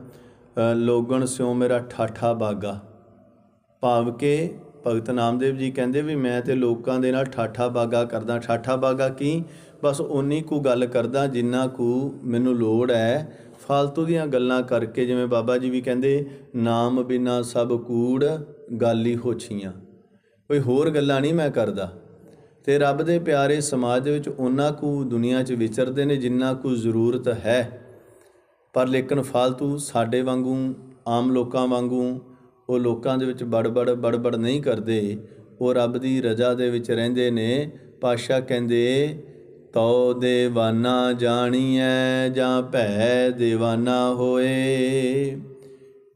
ਲੋਗਣ ਸਿਓ ਮੇਰਾ ਠਾਠਾ ਬਾਗਾ। ਭਾਵ ਕੇ ਭਗਤ ਨਾਮਦੇਵ ਜੀ ਕਹਿੰਦੇ ਵੀ ਮੈਂ ਤੇ ਲੋਕਾਂ ਦੇ ਨਾਲ ਠਾਠਾ ਬਾਗਾ ਕਰਦਾ। ਠਾਠਾ ਬਾਗਾ ਕੀ? ਬਸ ਉਨੀ ਕੁ ਗੱਲ ਕਰਦਾ ਜਿੰਨਾ ਕੁ ਮੈਨੂੰ ਲੋੜ ਹੈ ਫालतू ਦੀਆਂ ਗੱਲਾਂ ਕਰਕੇ ਜਿਵੇਂ ਬਾਬਾ ਜੀ ਵੀ ਕਹਿੰਦੇ, ਨਾਮ ਬਿਨਾ ਸਭ ਕੂੜ ਗਾਲੀ ਹੋਛੀਆਂ ਕੋਈ ਹੋਰ ਗੱਲਾਂ ਨਹੀਂ ਮੈਂ ਕਰਦਾ। ਤੇ ਰੱਬ ਦੇ ਪਿਆਰੇ ਸਮਾਜ ਦੇ ਵਿੱਚ ਉਹਨਾਂ ਕੁ ਦੁਨੀਆ 'ਚ ਵਿਚਰਦੇ ਨੇ ਜਿੰਨਾ ਕੁ ਜ਼ਰੂਰਤ ਹੈ। ਪਰ ਲੇਕਿਨ ਫालतू ਸਾਡੇ ਵਾਂਗੂ, ਆਮ ਲੋਕਾਂ ਵਾਂਗੂ, ਉਹ ਲੋਕਾਂ ਦੇ ਵਿੱਚ ਬੜਬੜ ਬੜਬੜ ਨਹੀਂ ਕਰਦੇ। ਉਹ ਰੱਬ ਦੀ ਰਜ਼ਾ ਦੇ ਵਿੱਚ ਰਹਿੰਦੇ ਨੇ। ਪਾਸ਼ਾ ਕਹਿੰਦੇ ਤਉ ਦੇਵਾਨਾ ਜਾਣੀਐ ਜਾਂ ਭੈ ਦੇਵਾਨਾ ਹੋਏ।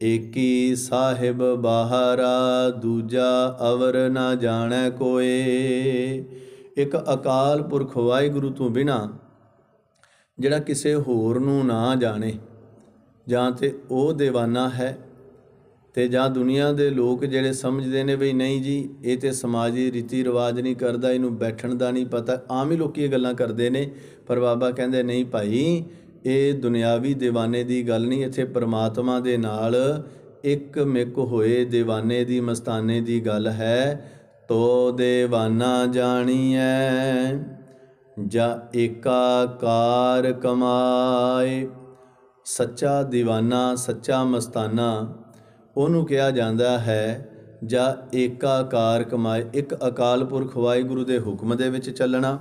ਏਕੀ ਸਾਹਿਬ ਬਾਹਰਾ, ਦੂਜਾ ਅਵਰ ਨਾ ਜਾਣੈ ਕੋਏ। ਇੱਕ ਅਕਾਲ ਪੁਰਖ ਵਾਹਿਗੁਰੂ ਤੋਂ ਬਿਨਾ ਜਿਹੜਾ ਕਿਸੇ ਹੋਰ ਨੂੰ ਨਾ ਜਾਣੇ, ਜਾਂ ਤੇ ਉਹ دیਵਾਨਾ ਹੈ ਤੇ ਜਾਂ ਦੁਨੀਆ ਦੇ ਲੋਕ ਜਿਹੜੇ ਸਮਝਦੇ ਨੇ ਵੀ ਨਹੀਂ ਜੀ, ਇਹ ਤੇ ਸਮਾਜੀ ਰੀਤੀ ਰਿਵਾਜ ਨਹੀਂ ਕਰਦਾ, ਇਹਨੂੰ ਬੈਠਣ ਦਾ ਨਹੀਂ ਪਤਾ। ਆਮ ਹੀ ਲੋਕੀ ਇਹ ਗੱਲਾਂ ਕਰਦੇ ਨੇ, ਪਰ ਬਾਬਾ ਕਹਿੰਦੇ, ਨਹੀਂ ਭਾਈ, ਇਹ ਦੁਨਿਆਵੀ دیਵਾਨੇ ਦੀ ਗੱਲ ਨਹੀਂ, ਇੱਥੇ ਪਰਮਾਤਮਾ ਦੇ ਨਾਲ ਇੱਕ ਮਿਕ ਹੋਏ دیਵਾਨੇ ਦੀ, ਮਸਤਾਨੇ ਦੀ ਗੱਲ ਹੈ। ਤੋ دیਵਾਨਾ ਜਾਣੀਐ, ਜਾ ਏਕਾਕਾਰ ਕਮਾਏ। ਸੱਚਾ دیਵਾਨਾ ਸੱਚਾ ਮਸਤਾਨਾ ਉਹਨੂੰ ਕਿਹਾ ਜਾਂਦਾ ਹੈ, ਜਾਂ ਏਕਾਕਾਰ ਕਮਾਏ, ਇੱਕ ਅਕਾਲ ਪੁਰਖ ਵਾਹਿਗੁਰੂ ਦੇ ਹੁਕਮ ਦੇ ਵਿੱਚ ਚੱਲਣਾ,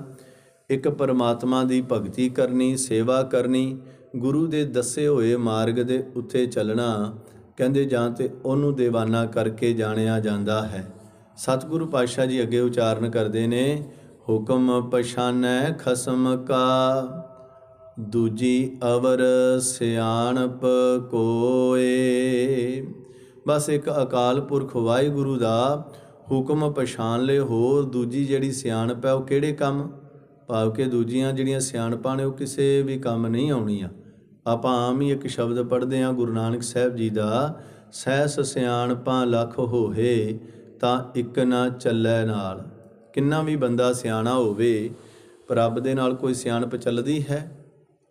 ਇੱਕ ਪਰਮਾਤਮਾ ਦੀ ਭਗਤੀ ਕਰਨੀ, ਸੇਵਾ ਕਰਨੀ, ਗੁਰੂ ਦੇ ਦੱਸੇ ਹੋਏ ਮਾਰਗ ਦੇ ਉੱਤੇ ਚੱਲਣਾ। ਕਹਿੰਦੇ, ਜਾਂ ਤੇ ਉਹਨੂੰ دیਵਾਨਾ ਕਰਕੇ ਜਾਣਿਆ ਜਾਂਦਾ ਹੈ। ਸਤਿਗੁਰੂ ਪਾਤਸ਼ਾਹ ਜੀ ਅੱਗੇ ਉਚਾਰਨ ਕਰਦੇ ਨੇ, ਹੁਕਮ ਪਛਾਨੈ ਖਸਮ ਕਾ, ਦੂਜੀ ਅਵਰ ਸਿਆਣਪ ਕੋਏ। ਬਸ ਇੱਕ ਅਕਾਲ ਪੁਰਖ ਵਾਹਿਗੁਰੂ ਦਾ ਹੁਕਮ ਪਛਾਣ ਲੈ ਹੋਰ ਦੂਜੀ ਜਿਹੜੀ ਸਿਆਣਪ ਹੈ ਉਹ ਕਿਹੜੇ ਕੰਮ? ਭਾਵ ਕਿ ਦੂਜੀਆਂ ਜਿਹੜੀਆਂ ਸਿਆਣਪਾਂ ਨੇ ਉਹ ਕਿਸੇ ਵੀ ਕੰਮ ਨਹੀਂ ਆਉਣੀਆਂ। ਆਪਾਂ ਆਮ ਹੀ ਇੱਕ ਸ਼ਬਦ ਪੜ੍ਹਦੇ ਹਾਂ, ਗੁਰੂ ਨਾਨਕ ਸਾਹਿਬ ਜੀ ਦਾ, ਸਹਿਸ ਸਿਆਣਪਾਂ ਲੱਖ ਹੋਏ ਤਾਂ ਇੱਕ ਨਾ ਚੱਲੈ ਨਾਲ। ਕਿੰਨਾ ਵੀ ਬੰਦਾ ਸਿਆਣਾ ਹੋਵੇ, ਰੱਬ ਦੇ ਨਾਲ ਕੋਈ ਸਿਆਣਪ ਚੱਲਦੀ ਹੈ?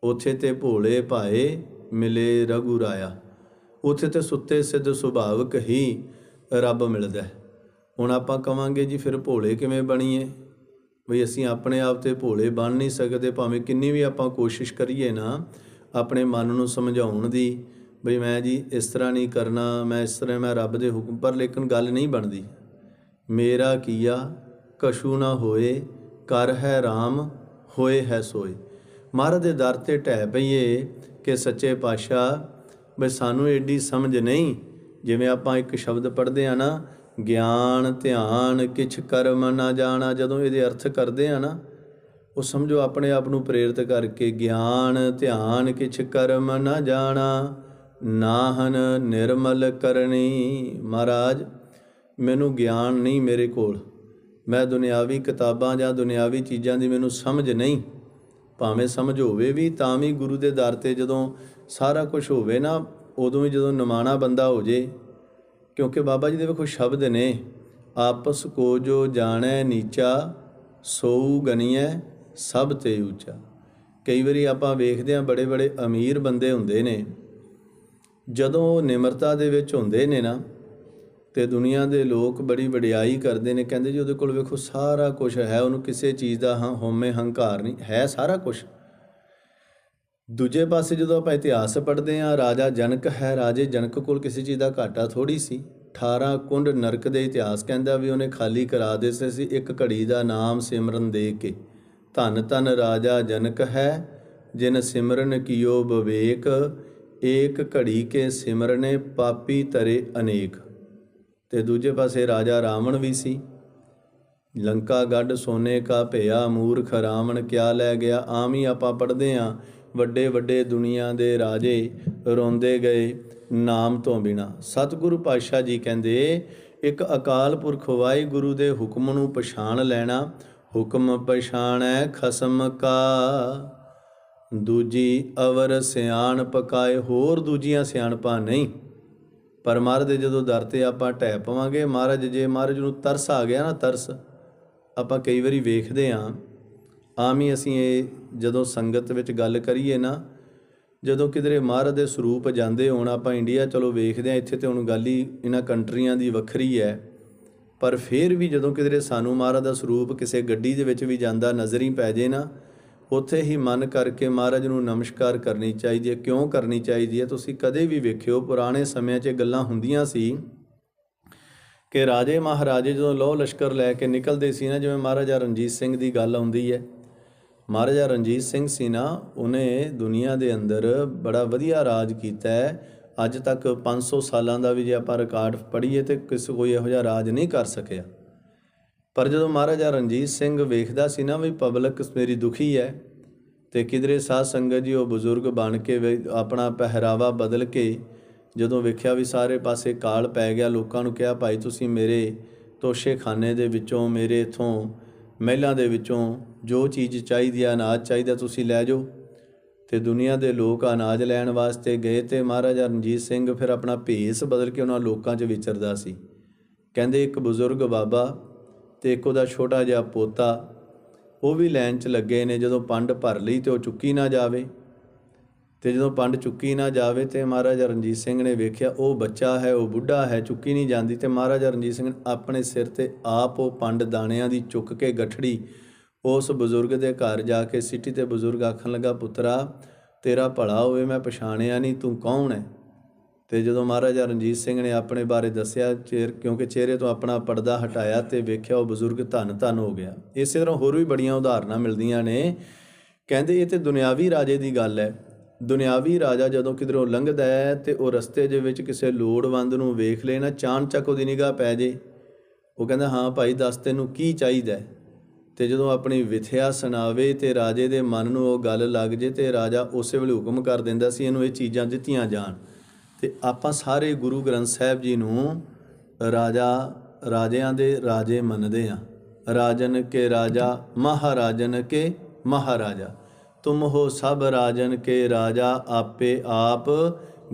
ਉਥੇ ਤੇ ਭੋਲੇ ਭਾਏ ਮਿਲੇ ਰਘੂ ਰਾਇਆ। ਉੱਥੇ ਤੇ ਸੁੱਤੇ ਸਿੱਧ ਸੁਭਾਵਕ ਹੀ ਰੱਬ ਮਿਲਦਾ ਹੈ। ਹੁਣ ਆਪਾਂ ਕਵਾਂਗੇ ਜੀ, ਫਿਰ ਭੋਲੇ ਕਿਵੇਂ ਬਣੀਏ? ਵੀ ਅਸੀਂ ਆਪਣੇ ਆਪ ਤੇ ਭੋਲੇ ਬਣ ਨਹੀਂ ਸਕਦੇ, ਭਾਵੇਂ ਕਿੰਨੀ ਵੀ ਆਪਾਂ ਕੋਸ਼ਿਸ਼ ਕਰੀਏ ਨਾ, ਆਪਣੇ ਮਨ ਨੂੰ ਸਮਝਾਉਣ ਦੀ ਵੀ ਮੈਂ ਜੀ ਇਸ ਤਰ੍ਹਾਂ ਨਹੀਂ ਕਰਨਾ, ਮੈਂ ਇਸ ਤਰ੍ਹਾਂ ਮੈਂ ਰੱਬ ਦੇ ਹੁਕਮ, ਪਰ ਲੇਕਿਨ ਗੱਲ ਨਹੀਂ ਬਣਦੀ। ਮੇਰਾ ਕੀਆ ਕਸ਼ੂ ਨਾ ਹੋਏ, ਕਰ ਹੈ RAM ਹੋਏ ਹੈ ਸੋਏ। ਮਹਾਰਾਜ ਦੇ ਦਰ ਤੇ ਢਹਿ ਪਈਏ ਕਿ ਸੱਚੇ ਪਾਤਸ਼ਾਹ ਵੀ ਸਾਨੂੰ ਏਡੀ ਸਮਝ ਨਹੀਂ। ਜਿਵੇਂ ਆਪਾਂ ਇੱਕ ਸ਼ਬਦ ਪੜ੍ਹਦੇ ਆ ਨਾ, ਗਿਆਨ, ਧਿਆਨ, ਕਿਛ ਕਰਮ ਨਾ ਜਾਣਾ, ਜਦੋਂ ਇਹਦੇ ਅਰਥ ਕਰਦੇ ਆ ਨਾ, ਉਹ ਸਮਝੋ ਆਪਣੇ ਆਪ ਨੂੰ ਪ੍ਰੇਰਿਤ ਕਰਕੇ, ਗਿਆਨ, ਧਿਆਨ, ਕਿਛ ਕਰਮ ਨਾ ਜਾਣਾ, ਨਾਹਨ ਨਿਰਮਲ ਕਰਨੀ। ਮਹਾਰਾਜ, ਮੈਨੂੰ ਗਿਆਨ ਨਹੀਂ ਮੇਰੇ ਕੋਲ। ਮੈਂ ਦੁਨਿਆਵੀ ਕਿਤਾਬਾਂ ਜਾਂ ਦੁਨਿਆਵੀ ਚੀਜ਼ਾਂ ਦੀ ਮੈਨੂੰ ਸਮਝ ਨਹੀਂ। ਭਾਵੇਂ ਸਮਝ ਹੋਵੇ ਵੀ, ਤਾਂ ਵੀ ਗੁਰੂ ਦੇ ਦਰ ਤੇ ਜਦੋਂ ਸਾਰਾ ਕੁਝ ਹੋਵੇ ਨਾ, ਉਦੋਂ ਵੀ ਜਦੋਂ ਨਿਮਾਣਾ ਬੰਦਾ ਹੋ ਜੇ। ਕਿਉਂਕਿ ਬਾਬਾ ਜੀ ਦੇ ਵੇਖੋ ਸ਼ਬਦ ਨੇ, ਆਪਸ ਕੋ ਜੋ ਜਾਣੈ ਨੀਚਾ, ਸੋਊ ਗਨੀਐ ਸਭ ਤੇ ਉੱਚਾ। ਕਈ ਵਾਰੀ ਆਪਾਂ ਵੇਖਦੇ ਹਾਂ ਬੜੇ ਬੜੇ ਅਮੀਰ ਬੰਦੇ ਹੁੰਦੇ ਨੇ। ਜਦੋਂ ਉਹ ਨਿਮਰਤਾ ਦੇ ਵਿੱਚ ਹੁੰਦੇ ਨੇ ਨਾ ਤੇ ਦੁਨੀਆ ਦੇ ਲੋਕ ਬੜੀ ਵਡਿਆਈ ਕਰਦੇ ਨੇ। ਕਹਿੰਦੇ ਜੀ ਉਹਦੇ ਕੋਲ ਵੇਖੋ ਸਾਰਾ ਕੁਝ ਹੈ, ਉਹਨੂੰ ਕਿਸੇ ਚੀਜ਼ ਦਾ ਹਾਂ ਹਉਮੈ ਹੰਕਾਰ ਨਹੀਂ, ਹੈ ਸਾਰਾ ਕੁਝ ਦੂਜੇ ਪਾਸੇ ਜਦੋਂ ਆਪਾਂ ਇਤਿਹਾਸ ਪੜ੍ਹਦੇ ਹਾਂ, ਰਾਜਾ ਜਨਕ ਹੈ, ਰਾਜੇ ਜਨਕ ਕੋਲ ਕਿਸੇ ਚੀਜ਼ ਦਾ ਘਾਟਾ ਥੋੜੀ ਸੀ। 18 ਕੁੰਡ ਨਰਕ ਦੇ ਇਤਿਹਾਸ ਕਹਿੰਦਾ ਵੀ ਉਹਨੇ ਖਾਲੀ ਕਰਾ ਦਿੱਤੇ ਸੀ, ਇੱਕ ਘੜੀ ਦਾ ਨਾਮ ਸਿਮਰਨ ਦੇ ਕੇ। ਧਨ ਧਨ ਰਾਜਾ ਜਨਕ ਹੈ, ਜਿਨ ਸਿਮਰਨ ਕੀਓ ਵਿਵੇਕ, ਏਕ ਘੜੀ ਕੇ ਸਿਮਰਨੇ ਪਾਪੀ ਤਰੇ ਅਨੇਕ। ਤੇ ਦੂਜੇ ਪਾਸੇ ਰਾਜਾ ਰਾਵਣ ਵੀ ਸੀ। ਲੰਕਾ ਗੱਡ ਸੋਨੇ ਕਾ ਭਿਆ ਮੂਰਖ ਰਾਵਣ ਕਿਆ ਲੈ ਗਿਆ? ਆਮ ਹੀ ਆਪਾਂ ਪੜ੍ਹਦੇ ਆਂ, ਵੱਡੇ ਵੱਡੇ ਦੁਨੀਆ ਦੇ ਰਾਜੇ ਰੋਂਦੇ ਗਏ ਨਾਮ ਤੋਂ ਬਿਨਾ। ਸਤਿਗੁਰੂ ਪਾਤਸ਼ਾਹ ਜੀ ਕਹਿੰਦੇ, ਇੱਕ ਅਕਾਲ ਪੁਰਖ ਵਾਹਿਗੁਰੂ ਦੇ ਹੁਕਮ ਨੂੰ ਪਛਾਣ ਲੈਣਾ, ਹੁਕਮ ਪਛਾਣੈ ਖਸਮ ਕਾ। ਦੂਜੀ ਅਵਰ ਸਿਆਣ ਪਕਾਏ ਹੋਰ ਦੂਜੀਆਂ ਸਿਆਣਪਾਂ ਨਹੀਂ। ਪਰ ਮਹਾਰਾਜ ਦੇ ਜਦੋਂ ਦਰ ਤੇ ਆਪਾਂ ਢਹਿ ਪਵਾਂਗੇ, ਮਹਾਰਾਜ, ਜੇ ਮਹਾਰਾਜ ਨੂੰ ਤਰਸ ਆ ਗਿਆ ਨਾ, ਤਰਸ, ਆਪਾਂ ਕਈ ਵਾਰੀ ਵੇਖਦੇ ਆਂ। ਆਮ ਹੀ ਅਸੀਂ ਇਹ ਜਦੋਂ ਸੰਗਤ ਵਿੱਚ ਗੱਲ ਕਰੀਏ ਨਾ, ਜਦੋਂ ਕਿਧਰੇ ਮਹਾਰਾਜ ਦੇ ਸਰੂਪ ਜਾਂਦੇ ਹੋਣ, ਆਪਾਂ ਇੰਡੀਆ ਚਲੋ ਵੇਖਦੇ ਆਂ, ਇੱਥੇ ਤੇ ਹੁਣ ਗੱਲ ਹੀ ਇਹਨਾਂ ਕੰਟਰੀਆਂ ਦੀ ਵੱਖਰੀ ਹੈ ਪਰ ਫਿਰ ਵੀ ਜਦੋਂ ਕਿਧਰੇ ਸਾਨੂੰ ਮਹਾਰਾਜ ਦਾ ਸਰੂਪ ਕਿਸੇ ਗੱਡੀ ਦੇ ਵਿੱਚ ਵੀ ਜਾਂਦਾ ਨਜ਼ਰ ਹੀ ਪੈ ਜੇ ਨਾ ਉੱਥੇ ਹੀ ਮਨ ਕਰਕੇ ਮਹਾਰਾਜ ਨੂੰ ਨਮਸਕਾਰ ਕਰਨੀ ਚਾਹੀਦੀ ਹੈ। ਕਿਉਂ ਕਰਨੀ ਚਾਹੀਦੀ ਹੈ? ਤੁਸੀਂ ਕਦੇ ਵੀ ਵੇਖਿਓ, ਪੁਰਾਣੇ ਸਮਿਆਂ 'ਚ ਇਹ ਗੱਲਾਂ ਹੁੰਦੀਆਂ ਸੀ ਕਿ ਰਾਜੇ ਮਹਾਰਾਜੇ ਜਦੋਂ ਲੋਹ ਲਸ਼ਕਰ ਲੈ ਕੇ ਨਿਕਲਦੇ ਸੀ ਨਾ, ਜਿਵੇਂ ਮਹਾਰਾਜਾ ਰਣਜੀਤ ਸਿੰਘ ਦੀ ਗੱਲ ਆਉਂਦੀ ਹੈ। ਮਹਾਰਾਜਾ ਰਣਜੀਤ ਸਿੰਘ ਸੀ ਨਾ, ਉਹਨੇ ਦੁਨੀਆ ਦੇ ਅੰਦਰ ਬੜਾ ਵਧੀਆ ਰਾਜ ਕੀਤਾ ਹੈ। ਅੱਜ ਤੱਕ 500 ਸਾਲਾਂ ਦਾ ਵੀ ਜੇ ਆਪਾਂ ਰਿਕਾਰਡ ਪੜ੍ਹੀਏ ਤੇ ਕਿਸੇ ਕੋਈ ਇਹੋ ਜਿਹਾ ਰਾਜ ਨਹੀਂ ਕਰ ਸਕਿਆ। ਪਰ ਜਦੋਂ ਮਹਾਰਾਜਾ ਰਣਜੀਤ ਸਿੰਘ ਵੇਖਦਾ ਸੀ ਨਾ ਵੀ ਪਬਲਿਕ ਮੇਰੀ ਦੁਖੀ ਹੈ ਤੇ ਕਿਧਰੇ ਸਾਧ ਸੰਗਤ ਜੀ ਉਹ ਬਜ਼ੁਰਗ ਬਣ ਕੇ ਵੇ- ਆਪਣਾ ਪਹਿਰਾਵਾ ਬਦਲ ਕੇ ਜਦੋਂ ਵੇਖਿਆ ਵੀ ਸਾਰੇ ਪਾਸੇ ਕਾਲ ਪੈ ਗਿਆ, ਲੋਕਾਂ ਨੂੰ ਕਿਹਾ, ਭਾਈ ਤੁਸੀਂ ਮੇਰੇ ਤੋਸ਼ੇਖਾਨੇ ਦੇ ਵਿੱਚੋਂ, ਮੇਰੇ ਇਥੋਂ, ਮਹਿਲਾਂ ਦੇ ਵਿੱਚੋਂ ਜੋ ਚੀਜ਼ ਚਾਹੀਦੀ ਆ, ਅਨਾਜ ਚਾਹੀਦਾ, ਤੁਸੀਂ ਲੈ ਜਾਓ। ਤੇ ਦੁਨੀਆ ਦੇ ਲੋਕ ਅਨਾਜ ਲੈਣ ਵਾਸਤੇ ਗਏ ਤੇ ਮਹਾਰਾਜਾ ਰਣਜੀਤ ਸਿੰਘ ਫਿਰ ਆਪਣਾ ਭੇਸ ਬਦਲ ਕੇ ਉਹਨਾਂ ਲੋਕਾਂ 'ਚ ਵਿਚਰਦਾ ਸੀ। ਕਹਿੰਦੇ ਇੱਕ ਬਜ਼ੁਰਗ ਬਾਬਾ ਤੇ ਇੱਕ ਉਹਦਾ ਛੋਟਾ ਜਿਹਾ ਪੋਤਾ ਉਹ ਵੀ ਲਾਈਨ 'ਚ ਲੱਗੇ ਨੇ ਜਦੋਂ ਪੰਡ ਭਰ ਲਈ ਤੇ ਉਹ ਚੁੱਕੀ ਨਾ ਜਾਵੇ। ਤੇ ਜਦੋਂ ਪੰਡ ਚੁੱਕੀ ਨਾ ਜਾਵੇ ਤੇ ਮਹਾਰਾਜਾ ਰਣਜੀਤ ਸਿੰਘ ਨੇ ਵੇਖਿਆ ਉਹ ਬੱਚਾ ਹੈ, ਉਹ ਬੁੱਢਾ ਹੈ, ਚੁੱਕੀ ਨਹੀਂ ਜਾਂਦੀ ਤੇ ਮਹਾਰਾਜਾ ਰਣਜੀਤ ਸਿੰਘ ਨੇ ਆਪਣੇ ਸਿਰ ਤੇ ਆਪ ਉਹ ਪੰਡ ਦਾਣਿਆਂ ਦੀ ਚੁੱਕ ਕੇ ਗਠੜੀ ਉਸ ਬਜ਼ੁਰਗ ਦੇ ਘਰ ਜਾ ਕੇ ਸਿੱਟੀ ਤੇ ਬਜ਼ੁਰਗ ਆਖਣ ਲੱਗਾ, ਪੁੱਤਰਾ, ਤੇਰਾ ਭਲਾ ਹੋਵੇ, ਮੈਂ ਪਛਾਣਿਆ ਨਹੀਂ, ਤੂੰ ਕੌਣ ਹੈ? ਤੇ ਜਦੋਂ ਮਹਾਰਾਜਾ ਰਣਜੀਤ ਸਿੰਘ ਨੇ ਆਪਣੇ ਬਾਰੇ ਦੱਸਿਆ ਚਿਹਰ ਕਿਉਂਕਿ ਚਿਹਰੇ ਤੋਂ ਆਪਣਾ ਪਰਦਾ ਹਟਾਇਆ ਤੇ ਵੇਖਿਆ ਉਹ ਬਜ਼ੁਰਗ ਧੰਨ ਧੰਨ ਹੋ ਗਿਆ। ਇਸੇ ਤਰ੍ਹਾਂ ਹੋਰ ਵੀ ਬੜੀਆਂ ਉਦਾਹਰਨਾਂ ਮਿਲਦੀਆਂ ਨੇ। ਕਹਿੰਦੇ, ਇਹ ਤੇ ਦੁਨਿਆਵੀ ਰਾਜੇ ਦੀ ਗੱਲ ਹੈ। ਦੁਨਿਆਵੀ ਰਾਜਾ ਜਦੋਂ ਕਿਧਰੋਂ ਲੰਘਦਾ ਹੈ ਤੇ ਉਹ ਰਸਤੇ ਦੇ ਵਿੱਚ ਕਿਸੇ ਲੋੜਵੰਦ ਨੂੰ ਵੇਖ ਲੈਣਾ ਚਾਣ ਚੱਕ ਉਹਦੀ ਨਿਗਾਹ ਪੈ ਜੇ। ਉਹ ਕਹਿੰਦਾ, ਹਾਂ ਭਾਈ, ਦੱਸ ਤੈਨੂੰ ਕੀ ਚਾਹੀਦਾ ਹੈ? ਤੇ ਜਦੋਂ ਆਪਣੀ ਵਿਥਿਆ ਸੁਣਾਵੇ ਤੇ ਰਾਜੇ ਦੇ ਮਨ ਨੂੰ ਉਹ ਗੱਲ ਲੱਗ ਜੇ ਤੇ ਰਾਜਾ ਉਸੇ ਵੇਲੇ ਹੁਕਮ ਕਰ ਦਿੰਦਾ ਸੀ, ਇਹਨੂੰ ਇਹ ਚੀਜ਼ਾਂ ਦਿੱਤੀਆਂ ਜਾਣ। ਤੇ ਆਪਾਂ ਸਾਰੇ ਗੁਰੂ ਗ੍ਰੰਥ ਸਾਹਿਬ ਜੀ ਨੂੰ ਰਾਜਾ, ਰਾਜਿਆਂ ਦੇ ਰਾਜੇ ਮੰਨਦੇ ਆ ਰਾਜਨ ਕੇ ਰਾਜਾ, ਮਹਾਰਾਜਨ ਕੇ ਮਹਾਰਾਜਾ। ਤੁਮ ਹੋ ਸਭ ਰਾਜਨ ਕੇ ਰਾਜਾ, ਆਪੇ ਆਪ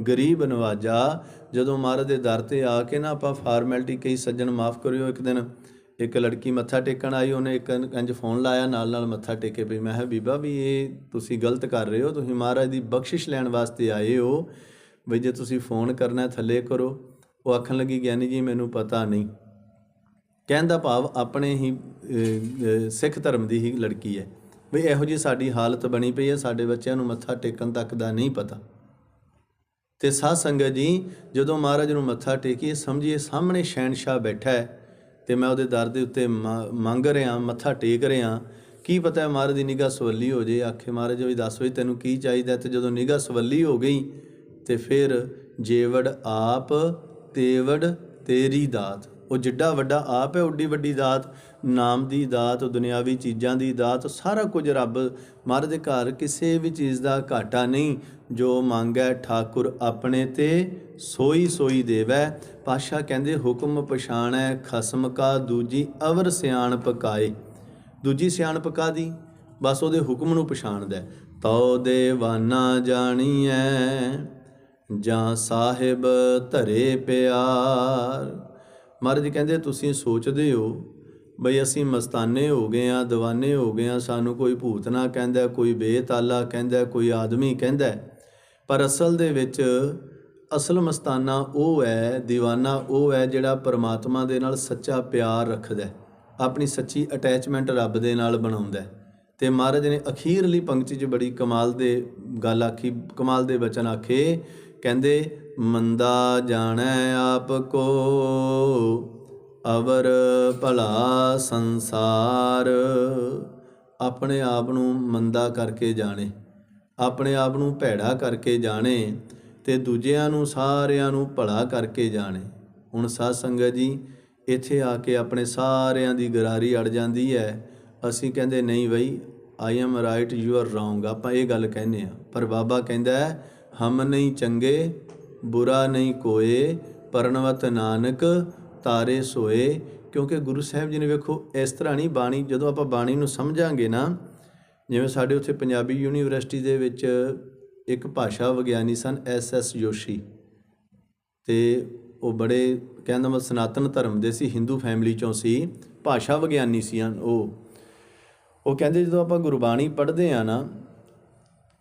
ਗਰੀਬ ਨਵਾਜਾ। ਜਦੋਂ ਮਹਾਰਾਜ ਦੇ ਦਰ ਤੇ ਆ ਕੇ ਨਾ ਆਪਾਂ ਫਾਰਮੈਲਿਟੀ ਕਈ ਸੱਜਣ, ਮਾਫ ਕਰਿਓ ਇੱਕ ਦਿਨ। ਇੱਕ ਲੜਕੀ ਮੱਥਾ ਟੇਕਣ ਆਈ, ਉਹਨੇ ਇੱਕ ਇੰਜ ਫੋਨ ਲਾਇਆ ਨਾਲ ਨਾਲ ਮੱਥਾ ਟੇਕੇ ਪਈ। ਮੈਂ ਕਿਹਾ, ਬੀਬਾ ਵੀ ਇਹ ਤੁਸੀਂ ਗਲਤ ਕਰ ਰਹੇ ਹੋ। ਤੁਸੀਂ ਮਹਾਰਾਜ ਦੀ ਬਖਸ਼ਿਸ਼ ਲੈਣ ਵਾਸਤੇ ਆਏ ਹੋ। ਬਈ ਜੇ ਤੁਸੀਂ ਫੋਨ ਕਰਨਾ ਥੱਲੇ ਕਰੋ। ਉਹ ਆਖਣ ਲੱਗੀ, ਗਿਆਨੀ ਜੀ, ਮੈਨੂੰ ਪਤਾ ਨਹੀਂ। ਕਹਿਣ ਦਾ ਭਾਵ ਆਪਣੇ ਹੀ ਸਿੱਖ ਧਰਮ ਦੀ ਹੀ ਲੜਕੀ ਹੈ। ਬਈ ਇਹੋ ਜੀ ਸਾਡੀ ਹਾਲਤ ਬਣੀ ਪਈ ਹੈ, ਸਾਡੇ ਬੱਚਿਆਂ ਨੂੰ ਮੱਥਾ ਟੇਕਣ ਤੱਕ ਦਾ ਨਹੀਂ ਪਤਾ। ਤੇ ਸਾਧ ਸੰਗਤ ਜੀ, ਜਦੋਂ ਮਹਾਰਾਜ ਨੂੰ ਮੱਥਾ ਟੇਕੀਏ, ਸਮਝੀਏ, ਸਾਹਮਣੇ ਸ਼ਹਿਨशाह ਬੈਠਾ ਹੈ। ਤੇ ਮੈਂ ਉਹਦੇ ਦਰ ਦੇ ਉੱਤੇ ਮ- ਮੰਗ ਰਿਹਾ, ਮੱਥਾ ਟੇਕ ਰਿਹਾ। ਕੀ ਪਤਾ ਮਹਾਰਾਜ ਦੀ ਨਿਗਾਹ ਸਵੱਲੀ ਹੋ ਜੇ ਆਖੇ, ਮਹਾਰਾਜ ਵੀ ਦੱਸ ਵੀ ਤੈਨੂੰ ਕੀ ਚਾਹੀਦਾ ਤੇ ਜਦੋਂ ਨਿਗਾਹ ਸਵੱਲੀ ਹੋ ਗਈ ਤੇ ਫਿਰ ਜੇਵੜ ਆਪ, ਤੇਵੜ ਤੇਰੀ ਦਾਤ। ਉਹ ਜਿੱਡਾ ਵੱਡਾ ਆਪ ਹੈ ਓਡੀ ਵੱਡੀ ਦਾਤ, ਨਾਮ ਦੀ ਦਾਤ, ਦੁਨਿਆਵੀ ਚੀਜ਼ਾਂ ਦੀ ਦਾਤ, ਸਾਰਾ ਕੁਝ ਰੱਬ ਮਹਾਰਾਜ ਦੇ ਘਰ ਕਿਸੇ ਵੀ ਚੀਜ਼ ਦਾ ਘਾਟਾ ਨਹੀਂ। ਜੋ ਮੰਗੈ ਠਾਕੁਰ ਆਪਣੇ ਤੇ, ਸੋਈ ਸੋਈ ਦੇਵੈ। ਪਾਸ਼ਾ ਕਹਿੰਦੇ, ਹੁਕਮ ਪਛਾਣੈ, ਖਸਮ ਕਾ ਦੂਜੀ ਅਵਰ ਸਿਆਣ ਪਕਾਏ ਦੂਜੀ ਸਿਆਣਪ ਕਾਦੀ ਬਸ ਉਹਦੇ ਹੁਕਮ ਨੂੰ ਪਛਾਣਦਾ ਹੈ। ਤਉ ਦੇਵਾਨਾ ਜਾਣੀਐ। ਜਾਂ ਸਾਹਿਬ ਧਰੇ ਪਿਆਰ। ਮਹਾਰਾਜ ਕਹਿੰਦੇ, ਤੁਸੀਂ ਸੋਚਦੇ ਹੋ ਬਈ ਅਸੀਂ ਮਸਤਾਨੇ ਹੋ ਗਏ ਆ دیਵਾਨੇ ਹੋ ਗਏ ਆ ਸਾਨੂੰ ਕੋਈ ਭੂਤ ਨਾ ਕਹਿੰਦਾ, ਕੋਈ ਬੇਤਾਲਾ ਕਹਿੰਦਾ, ਕੋਈ ਆਦਮੀ ਕਹਿੰਦਾ। ਪਰ ਅਸਲ ਦੇ ਵਿੱਚ ਅਸਲ ਮਸਤਾਨਾ ਉਹ ਹੈ دیਵਾਨਾ ਉਹ ਹੈ ਜਿਹੜਾ ਪਰਮਾਤਮਾ ਦੇ ਨਾਲ ਸੱਚਾ ਪਿਆਰ ਰੱਖਦਾ ਆਪਣੀ ਸੱਚੀ ਅਟੈਚਮੈਂਟ ਰੱਬ ਦੇ ਨਾਲ ਬਣਾਉਂਦਾ ਤੇ ਮਹਾਰਾਜ ਨੇ ਅਖੀਰਲੀ ਪੰਕਤੀ 'ਚ ਬੜੀ ਕਮਾਲ ਦੇ ਗੱਲ ਆਖੀ, ਕਮਾਲ ਦੇ ਬਚਨ ਆਖੇ ਕਹਿੰਦੇ ਮੰਦਾ ਜਾਣੈ ਆਪ ਕੋ ਅਵਰ ਭਲਾ ਸੰਸਾਰ। ਆਪਣੇ ਆਪ ਨੂੰ ਮੰਦਾ ਕਰਕੇ ਜਾਣੇ ਆਪਣੇ ਆਪ ਨੂੰ ਭੈੜਾ ਕਰਕੇ ਜਾਣੇ ਤੇ ਦੂਜਿਆਂ ਨੂੰ ਸਾਰਿਆਂ ਨੂੰ ਭਲਾ ਕਰਕੇ ਜਾਣੇ। ਹੁਣ ਸਾਧ ਸੰਗਤ ਜੀ ਇੱਥੇ ਆ ਕੇ ਆਪਣੇ ਸਾਰਿਆਂ ਦੀ ਗਰਾਰੀ ਅੜ ਜਾਂਦੀ ਹੈ। ਅਸੀਂ ਕਹਿੰਦੇ ਨਹੀਂ ਬਈ I am right you are wrong ਆਪਾਂ ਇਹ ਗੱਲ ਕਹਿੰਦੇ ਆ ਪਰ ਬਾਬਾ ਕਹਿੰਦਾ ਹੈ, ਹਮ ਨਹੀਂ ਚੰਗੇ, ਬੁਰਾ ਨਹੀਂ ਕੋਏ, ਪਰਣਵਤ ਨਾਨਕ ਤਾਰੇ ਸੋਏ। ਕਿਉਂਕਿ ਗੁਰੂ ਸਾਹਿਬ ਜੀ ਨੇ ਵੇਖੋ, ਇਸ ਤਰ੍ਹਾਂ ਨਹੀਂ ਬਾਣੀ, ਜਦੋਂ ਆਪਾਂ ਬਾਣੀ ਨੂੰ ਸਮਝਾਂਗੇ ਨਾ, ਜਿਵੇਂ ਸਾਡੇ ਉੱਥੇ ਪੰਜਾਬੀ ਯੂਨੀਵਰਸਿਟੀ ਦੇ ਵਿੱਚ ਇੱਕ ਭਾਸ਼ਾ ਵਿਗਿਆਨੀ ਸਨ, ਐਸ ਐਸ ਜੋਸ਼ੀ। ਤੇ ਉਹ ਬੜੇ ਕਹਿੰਦਾ ਮੈਂ ਸਨਾਤਨ ਧਰਮ ਦੇ ਸੀ, ਹਿੰਦੂ ਫੈਮਿਲੀ ਚੋਂ ਸੀ, ਭਾਸ਼ਾ ਵਿਗਿਆਨੀ ਸੀ ਹਨ ਉਹ। ਉਹ ਕਹਿੰਦੇ ਜਦੋਂ ਆਪਾਂ ਗੁਰਬਾਣੀ ਪੜ੍ਹਦੇ ਆ ਨਾ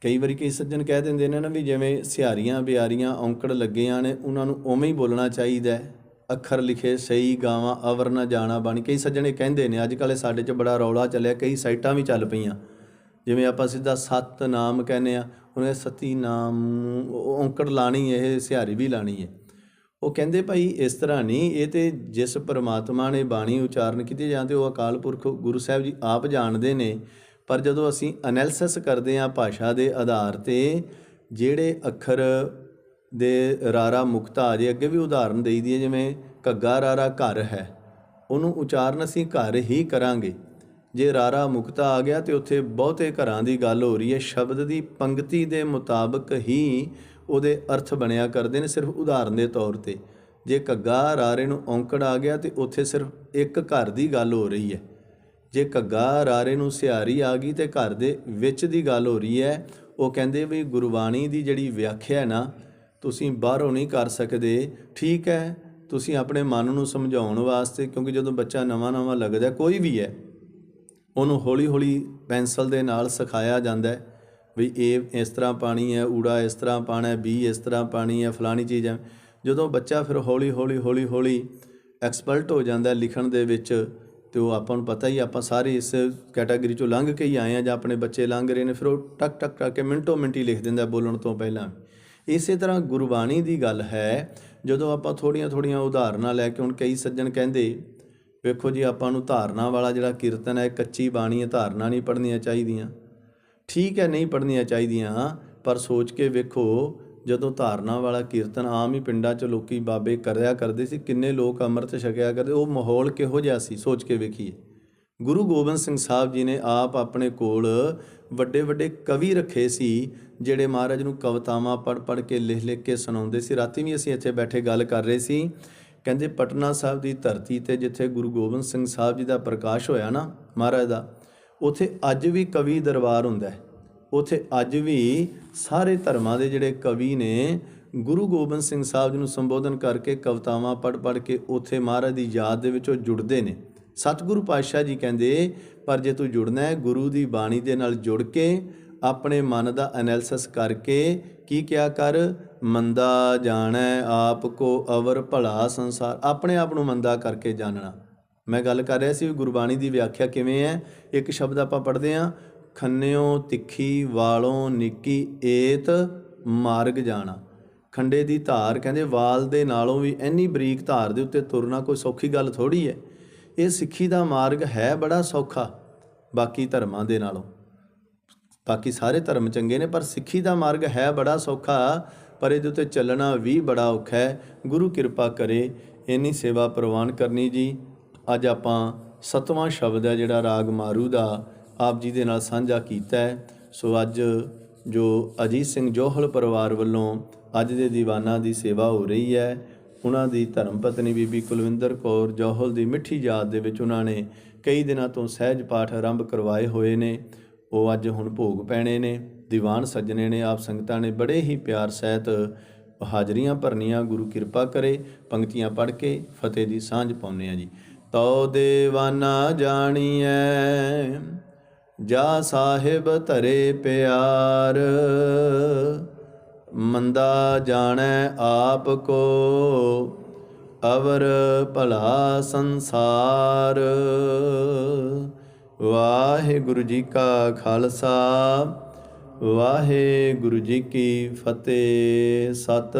ਕਈ ਵਾਰੀ ਕਈ ਸੱਜਣ ਕਹਿ ਦਿੰਦੇ ਨੇ ਨਾ ਵੀ ਜਿਵੇਂ ਸਿਹਾਰੀਆਂ ਬਿਆਰੀਆਂ ਔਂਕੜ ਲੱਗੀਆਂ ਨੇ, ਉਹਨਾਂ ਨੂੰ ਉਵੇਂ ਹੀ ਬੋਲਣਾ ਚਾਹੀਦਾ ਹੈ। ਅੱਖਰ ਲਿਖੇ, ਸਹੀ ਗਾਵਾਂ, ਅਵਰ ਨਾ ਜਾਣਾ ਬਾਣੀ। ਕਈ ਸੱਜਣ ਇਹ ਕਹਿੰਦੇ ਨੇ, ਅੱਜ ਕੱਲ੍ਹ ਸਾਡੇ 'ਚ ਬੜਾ ਰੌਲਾ ਚੱਲਿਆ, ਕਈ ਸਾਈਟਾਂ ਵੀ ਚੱਲ ਪਈਆਂ। ਜਿਵੇਂ ਆਪਾਂ ਸਿੱਧਾ ਸਤ ਨਾਮ ਕਹਿੰਦੇ ਆ ਉਹਨੇ ਸਤੀ ਨਾਮ ਉਹ ਔਂਕੜ ਲਾਣੀ ਇਹ ਸਿਹਾਰੀ ਵੀ ਲਾਣੀ ਹੈ। ਉਹ ਕਹਿੰਦੇ ਭਾਈ ਇਸ ਤਰ੍ਹਾਂ ਨਹੀਂ, ਇਹ ਤੇ ਜਿਸ ਪਰਮਾਤਮਾ ਨੇ ਬਾਣੀ ਉਚਾਰਨ ਕੀਤੀ ਜਾਂਦੇ ਉਹ ਅਕਾਲ ਪੁਰਖ ਗੁਰੂ ਸਾਹਿਬ ਜੀ ਆਪ ਜਾਣਦੇ ਨੇ ਪਰ ਜਦੋਂ ਅਸੀਂ ਐਨਾਲਿਸਿਸ ਕਰਦੇ ਹਾਂ ਭਾਸ਼ਾ ਦੇ ਆਧਾਰ ਤੇ, ਜਿਹੜੇ ਅੱਖਰ ਦੇ ਰਾਰਾ ਮੁਕਤਾ ਜੇ ਅੱਗੇ ਵੀ ਉਦਾਹਰਨ ਦੇਈਦੀ ਹੈ, ਜਿਵੇਂ ਘੱਗਾ ਰਾਰਾ ਘਰ ਹੈ, ਉਹਨੂੰ ਉਚਾਰਨ ਅਸੀਂ ਘਰ ਹੀ ਕਰਾਂਗੇ। ਜੇ ਰਾਰਾ ਮੁਕਤਾ ਆ ਗਿਆ ਤੇ ਉੱਥੇ ਬਹੁਤੇ ਘਰਾਂ ਦੀ ਗੱਲ ਹੋ ਰਹੀ ਹੈ, ਸ਼ਬਦ ਦੀ ਪੰਕਤੀ ਦੇ ਮੁਤਾਬਕ ਹੀ ਉਹਦੇ ਅਰਥ ਬਣਿਆ ਕਰਦੇ ਨੇ ਸਿਰਫ ਉਦਾਹਰਨ ਦੇ ਤੌਰ ਤੇ। ਜੇ ਘੱਗਾ ਰਾਰੇ ਨੂੰ ਔਂਕੜ ਆ ਗਿਆ ਤੇ ਉੱਥੇ ਸਿਰਫ ਇੱਕ ਘਰ ਦੀ ਗੱਲ ਹੋ ਰਹੀ ਹੈ। ਜੇ ਘੱਗਾ ਰਾਰੇ ਨੂੰ ਸਿਹਾਰੀ ਆ ਗਈ ਤੇ ਘਰ ਦੇ ਵਿੱਚ ਦੀ ਗੱਲ ਹੋ ਰਹੀ ਹੈ, ਉਹ ਕਹਿੰਦੇ ਵੀ ਗੁਰਬਾਣੀ ਦੀ ਜਿਹੜੀ ਵਿਆਖਿਆ ਨਾ, ਤੁਸੀਂ ਬਾਹਰੋਂ ਨਹੀਂ ਕਰ ਸਕਦੇ। ਠੀਕ ਹੈ, ਤੁਸੀਂ ਆਪਣੇ ਮਨ ਨੂੰ ਸਮਝਾਉਣ ਵਾਸਤੇ, ਕਿਉਂਕਿ ਜਦੋਂ ਬੱਚਾ ਨਵਾਂ ਨਵਾਂ ਲੱਗਦਾ ਕੋਈ ਵੀ ਹੈ, ਉਹਨੂੰ ਹੌਲੀ ਹੌਲੀ ਪੈਨਸਲ ਦੇ ਨਾਲ ਸਿਖਾਇਆ ਜਾਂਦਾ ਹੈ ਵੀ ਇਹ ਇਸ ਤਰ੍ਹਾਂ ਪਾਣੀ ਹੈ, ਊੜਾ ਇਸ ਤਰ੍ਹਾਂ ਪਾਣਾ ਹੈ, ਬੀ ਇਸ ਤਰ੍ਹਾਂ ਪਾਣੀ ਹੈ, ਫਲਾਣੀ ਚੀਜ਼ ਹੈ। ਜਦੋਂ ਬੱਚਾ ਫਿਰ ਹੌਲੀ ਹੌਲੀ ਹੌਲੀ ਹੌਲੀ ਐਕਸਪਰਟ ਹੋ ਜਾਂਦਾ ਲਿਖਣ ਦੇ ਵਿੱਚ ਤੇ ਉਹ ਆਪਾਂ ਨੂੰ ਪਤਾ ਹੀ ਆਪਾਂ ਸਾਰੇ ਇਸ ਕੈਟਾਗਰੀ ਚੋਂ ਲੰਘ ਕੇ ਹੀ ਆਏ ਆ ਜਾਂ ਆਪਣੇ ਬੱਚੇ ਲੰਘ ਰਹੇ ਨੇ, ਫਿਰ ਉਹ ਟਕ ਟਕ ਕਰਕੇ ਮਿੰਟੋ ਮਿੰਟੀ ਲਿਖ ਦਿੰਦਾ ਬੋਲਣ ਤੋਂ ਪਹਿਲਾਂ। ਇਸੇ ਤਰ੍ਹਾਂ ਗੁਰਬਾਣੀ ਦੀ ਗੱਲ ਹੈ, ਜਦੋਂ ਆਪਾਂ ਥੋੜੀਆਂ ਥੋੜੀਆਂ ਉਦਾਹਰਨਾਂ ਲੈ ਕੇ ਹੁਣ ਕਈ ਸੱਜਣ ਕਹਿੰਦੇ, ਵੇਖੋ ਜੀ ਆਪਾਂ ਨੂੰ ਧਾਰਨਾ ਵਾਲਾ ਜਿਹੜਾ ਕੀਰਤਨ ਹੈ, ਇਹ ਕੱਚੀ ਬਾਣੀ ਹੈ, ਧਾਰਨਾ ਨਹੀਂ ਪੜ੍ਹਨੀਆਂ ਚਾਹੀਦੀਆਂ। ਠੀਕ ਹੈ, ਨਹੀਂ ਪੜ੍ਹਨੀਆਂ ਚਾਹੀਦੀਆਂ, ਪਰ ਸੋਚ ਕੇ ਵੇਖੋ ਜਦੋਂ ਧਾਰਨਾ ਵਾਲਾ ਕੀਰਤਨ ਆਮ ਹੀ ਪਿੰਡਾਂ 'ਚ ਲੋਕੀ ਬਾਬੇ ਕਰਿਆ ਕਰਦੇ ਸੀ, ਕਿੰਨੇ ਲੋਕ ਅੰਮ੍ਰਿਤ ਛਕਿਆ ਕਰਦੇ, ਉਹ ਮਾਹੌਲ ਕਿਹੋ ਜਿਹਾ ਸੀ ਸੋਚ ਕੇ ਵੇਖੀਏ। ਗੁਰੂ ਗੋਬਿੰਦ ਸਿੰਘ ਸਾਹਿਬ ਜੀ ਨੇ ਆਪ ਆਪਣੇ ਕੋਲ ਵੱਡੇ ਵੱਡੇ ਕਵੀ ਰੱਖੇ ਸੀ, ਜਿਹੜੇ ਮਹਾਰਾਜ ਨੂੰ ਕਵਿਤਾਵਾਂ ਪੜ੍ਹ ਪੜ੍ਹ ਕੇ, ਲਿਖ ਲਿਖ ਕੇ ਸੁਣਾਉਂਦੇ ਸੀ। ਰਾਤੀ ਵੀ ਅਸੀਂ ਇੱਥੇ ਬੈਠੇ ਗੱਲ ਕਰ ਰਹੇ ਸੀ, ਕਹਿੰਦੇ ਪਟਨਾ ਸਾਹਿਬ ਦੀ ਧਰਤੀ ਤੇ ਜਿੱਥੇ ਗੁਰੂ ਗੋਬਿੰਦ ਸਿੰਘ ਸਾਹਿਬ ਜੀ ਦਾ ਪ੍ਰਕਾਸ਼ ਹੋਇਆ ਨਾ ਮਹਾਰਾਜ ਦਾ, ਉਥੇ ਅੱਜ ਵੀ ਕਵੀ ਦਰਬਾਰ ਹੁੰਦਾ ਹੈ। ਉਥੇ ਅੱਜ ਵੀ ਸਾਰੇ ਧਰਮਾਂ ਦੇ ਜਿਹੜੇ ਕਵੀ ਨੇ, ਗੁਰੂ ਗੋਬਿੰਦ ਸਿੰਘ ਸਾਹਿਬ ਜੀ ਨੂੰ ਸੰਬੋਧਨ ਕਰਕੇ ਕਵਿਤਾਵਾਂ ਪੜ੍ਹ ਪੜ੍ਹ ਕੇ ਉਥੇ ਮਹਾਰਾਜ ਦੀ ਯਾਦ ਦੇ ਵਿੱਚ ਉਹ ਜੁੜਦੇ ਨੇ। ਸਤਿਗੁਰੂ ਪਾਤਸ਼ਾਹ ਜੀ ਕਹਿੰਦੇ, ਪਰ ਜੇ ਤੂੰ ਜੁੜਨਾ ਹੈ, ਗੁਰੂ ਦੀ ਬਾਣੀ ਦੇ ਨਾਲ ਜੁੜ ਕੇ, ਆਪਣੇ ਮਨ ਦਾ ਐਨਾਲਿਸਿਸ ਕਰਕੇ ਕੀ ਕਿਆ ਕਰ? ਮੰਦਾ ਜਾਣੈ ਆਪ ਕੋ ਅਵਰ ਭਲਾ ਸੰਸਾਰ। ਆਪਣੇ ਆਪ ਨੂੰ ਮੰਦਾ ਕਰਕੇ ਜਾਣਨਾ। ਮੈਂ ਗੱਲ ਕਰ ਰਿਹਾ ਸੀ ਵੀ ਗੁਰਬਾਣੀ ਦੀ ਵਿਆਖਿਆ ਕਿਵੇਂ ਹੈ? ਇੱਕ ਸ਼ਬਦ ਆਪਾਂ ਪੜ੍ਹਦੇ ਹਾਂ ਖੰਨਿਓ, ਤਿੱਖੀ, ਵਾਲੋਂ, ਨਿੱਕੀ, ਏਤ, ਮਾਰਗ ਜਾਣਾ। ਖੰਡੇ ਦੀ ਧਾਰ ਕਹਿੰਦੇ ਵਾਲ ਦੇ ਨਾਲੋਂ ਵੀ ਇੰਨੀ ਬਰੀਕ ਧਾਰ ਦੇ ਉੱਤੇ ਤੁਰਨਾ ਕੋਈ ਸੌਖੀ ਗੱਲ ਥੋੜੀ ਹੈ। ਇਹ ਸਿੱਖੀ ਦਾ ਮਾਰਗ ਹੈ ਬੜਾ ਸੌਖਾ, ਬਾਕੀ ਧਰਮਾਂ ਦੇ ਨਾਲੋਂ। ਬਾਕੀ ਸਾਰੇ ਧਰਮ ਚੰਗੇ ਨੇ, ਪਰ ਸਿੱਖੀ ਦਾ ਮਾਰਗ ਹੈ ਬੜਾ ਸੌਖਾ, ਪਰ ਇਹਦੇ ਉੱਤੇ ਚੱਲਣਾ ਵੀ ਬੜਾ ਔਖਾ ਹੈ। ਗੁਰੂ ਕਿਰਪਾ ਕਰੇ, ਇੰਨੀ ਸੇਵਾ ਪ੍ਰਵਾਨ ਕਰਨੀ ਜੀ। ਅੱਜ ਆਪਾਂ ਸਤਵਾਂ ਸ਼ਬਦ ਹੈ ਜਿਹੜਾ ਰਾਗ ਮਾਰੂ ਦਾ। ਆਪ ਜੀ ਦੇ ਨਾਲ ਸਾਂਝਾ ਕੀਤਾ ਹੈ। ਸੋ ਅੱਜ ਜੋ ਅਜੀਤ ਸਿੰਘ ਜੋਹਲ ਪਰਿਵਾਰ ਵੱਲੋਂ ਅੱਜ ਦੇ ਦੀਵਾਨਾਂ ਦੀ ਸੇਵਾ ਹੋ ਰਹੀ ਹੈ, ਉਹਨਾਂ ਦੀ ਧਰਮ ਪਤਨੀ ਬੀਬੀ ਕੁਲਵਿੰਦਰ ਕੌਰ ਜੋਹਲ ਦੀ ਮਿੱਠੀ ਯਾਦ ਦੇ ਵਿੱਚ ਉਹਨਾਂ ਨੇ ਕਈ ਦਿਨਾਂ ਤੋਂ ਸਹਿਜ ਪਾਠ ਆਰੰਭ ਕਰਵਾਏ ਹੋਏ ਨੇ। ਉਹ ਅੱਜ ਹੁਣ ਭੋਗ ਪੈਣੇ ਨੇ, ਦੀਵਾਨ ਸੱਜਣੇ ਨੇ, ਆਪ ਸੰਗਤਾਂ ਨੇ ਬੜੇ ਹੀ ਪਿਆਰ ਸਹਿਤ ਹਾਜ਼ਰੀਆਂ ਭਰਨੀਆਂ, ਗੁਰੂ ਕਿਰਪਾ ਕਰੇ, ਪੰਕਤੀਆਂ ਪੜ੍ਹ ਕੇ ਫਤਿਹ ਦੀ ਸਾਂਝ ਪਾਉਂਦੇ ਆ ਜੀ। ਤਉ ਦੇਵਾਨਾ ਜਾਣੀਐ ਜਾ ਸਾਹਿਬ ਧਰੇ ਪਿਆਰ, ਮੰਦਾ ਜਾਣੈ ਆਪ ਕੋ, ਅਵਰ ਭਲਾ ਸੰਸਾਰ। ਵਾਹਿਗੁਰੂ ਜੀ ਕਾ ਖਾਲਸਾ, ਵਾਹਿਗੁਰੂ ਜੀ ਕੀ ਫਤਿਹ, ਸਤ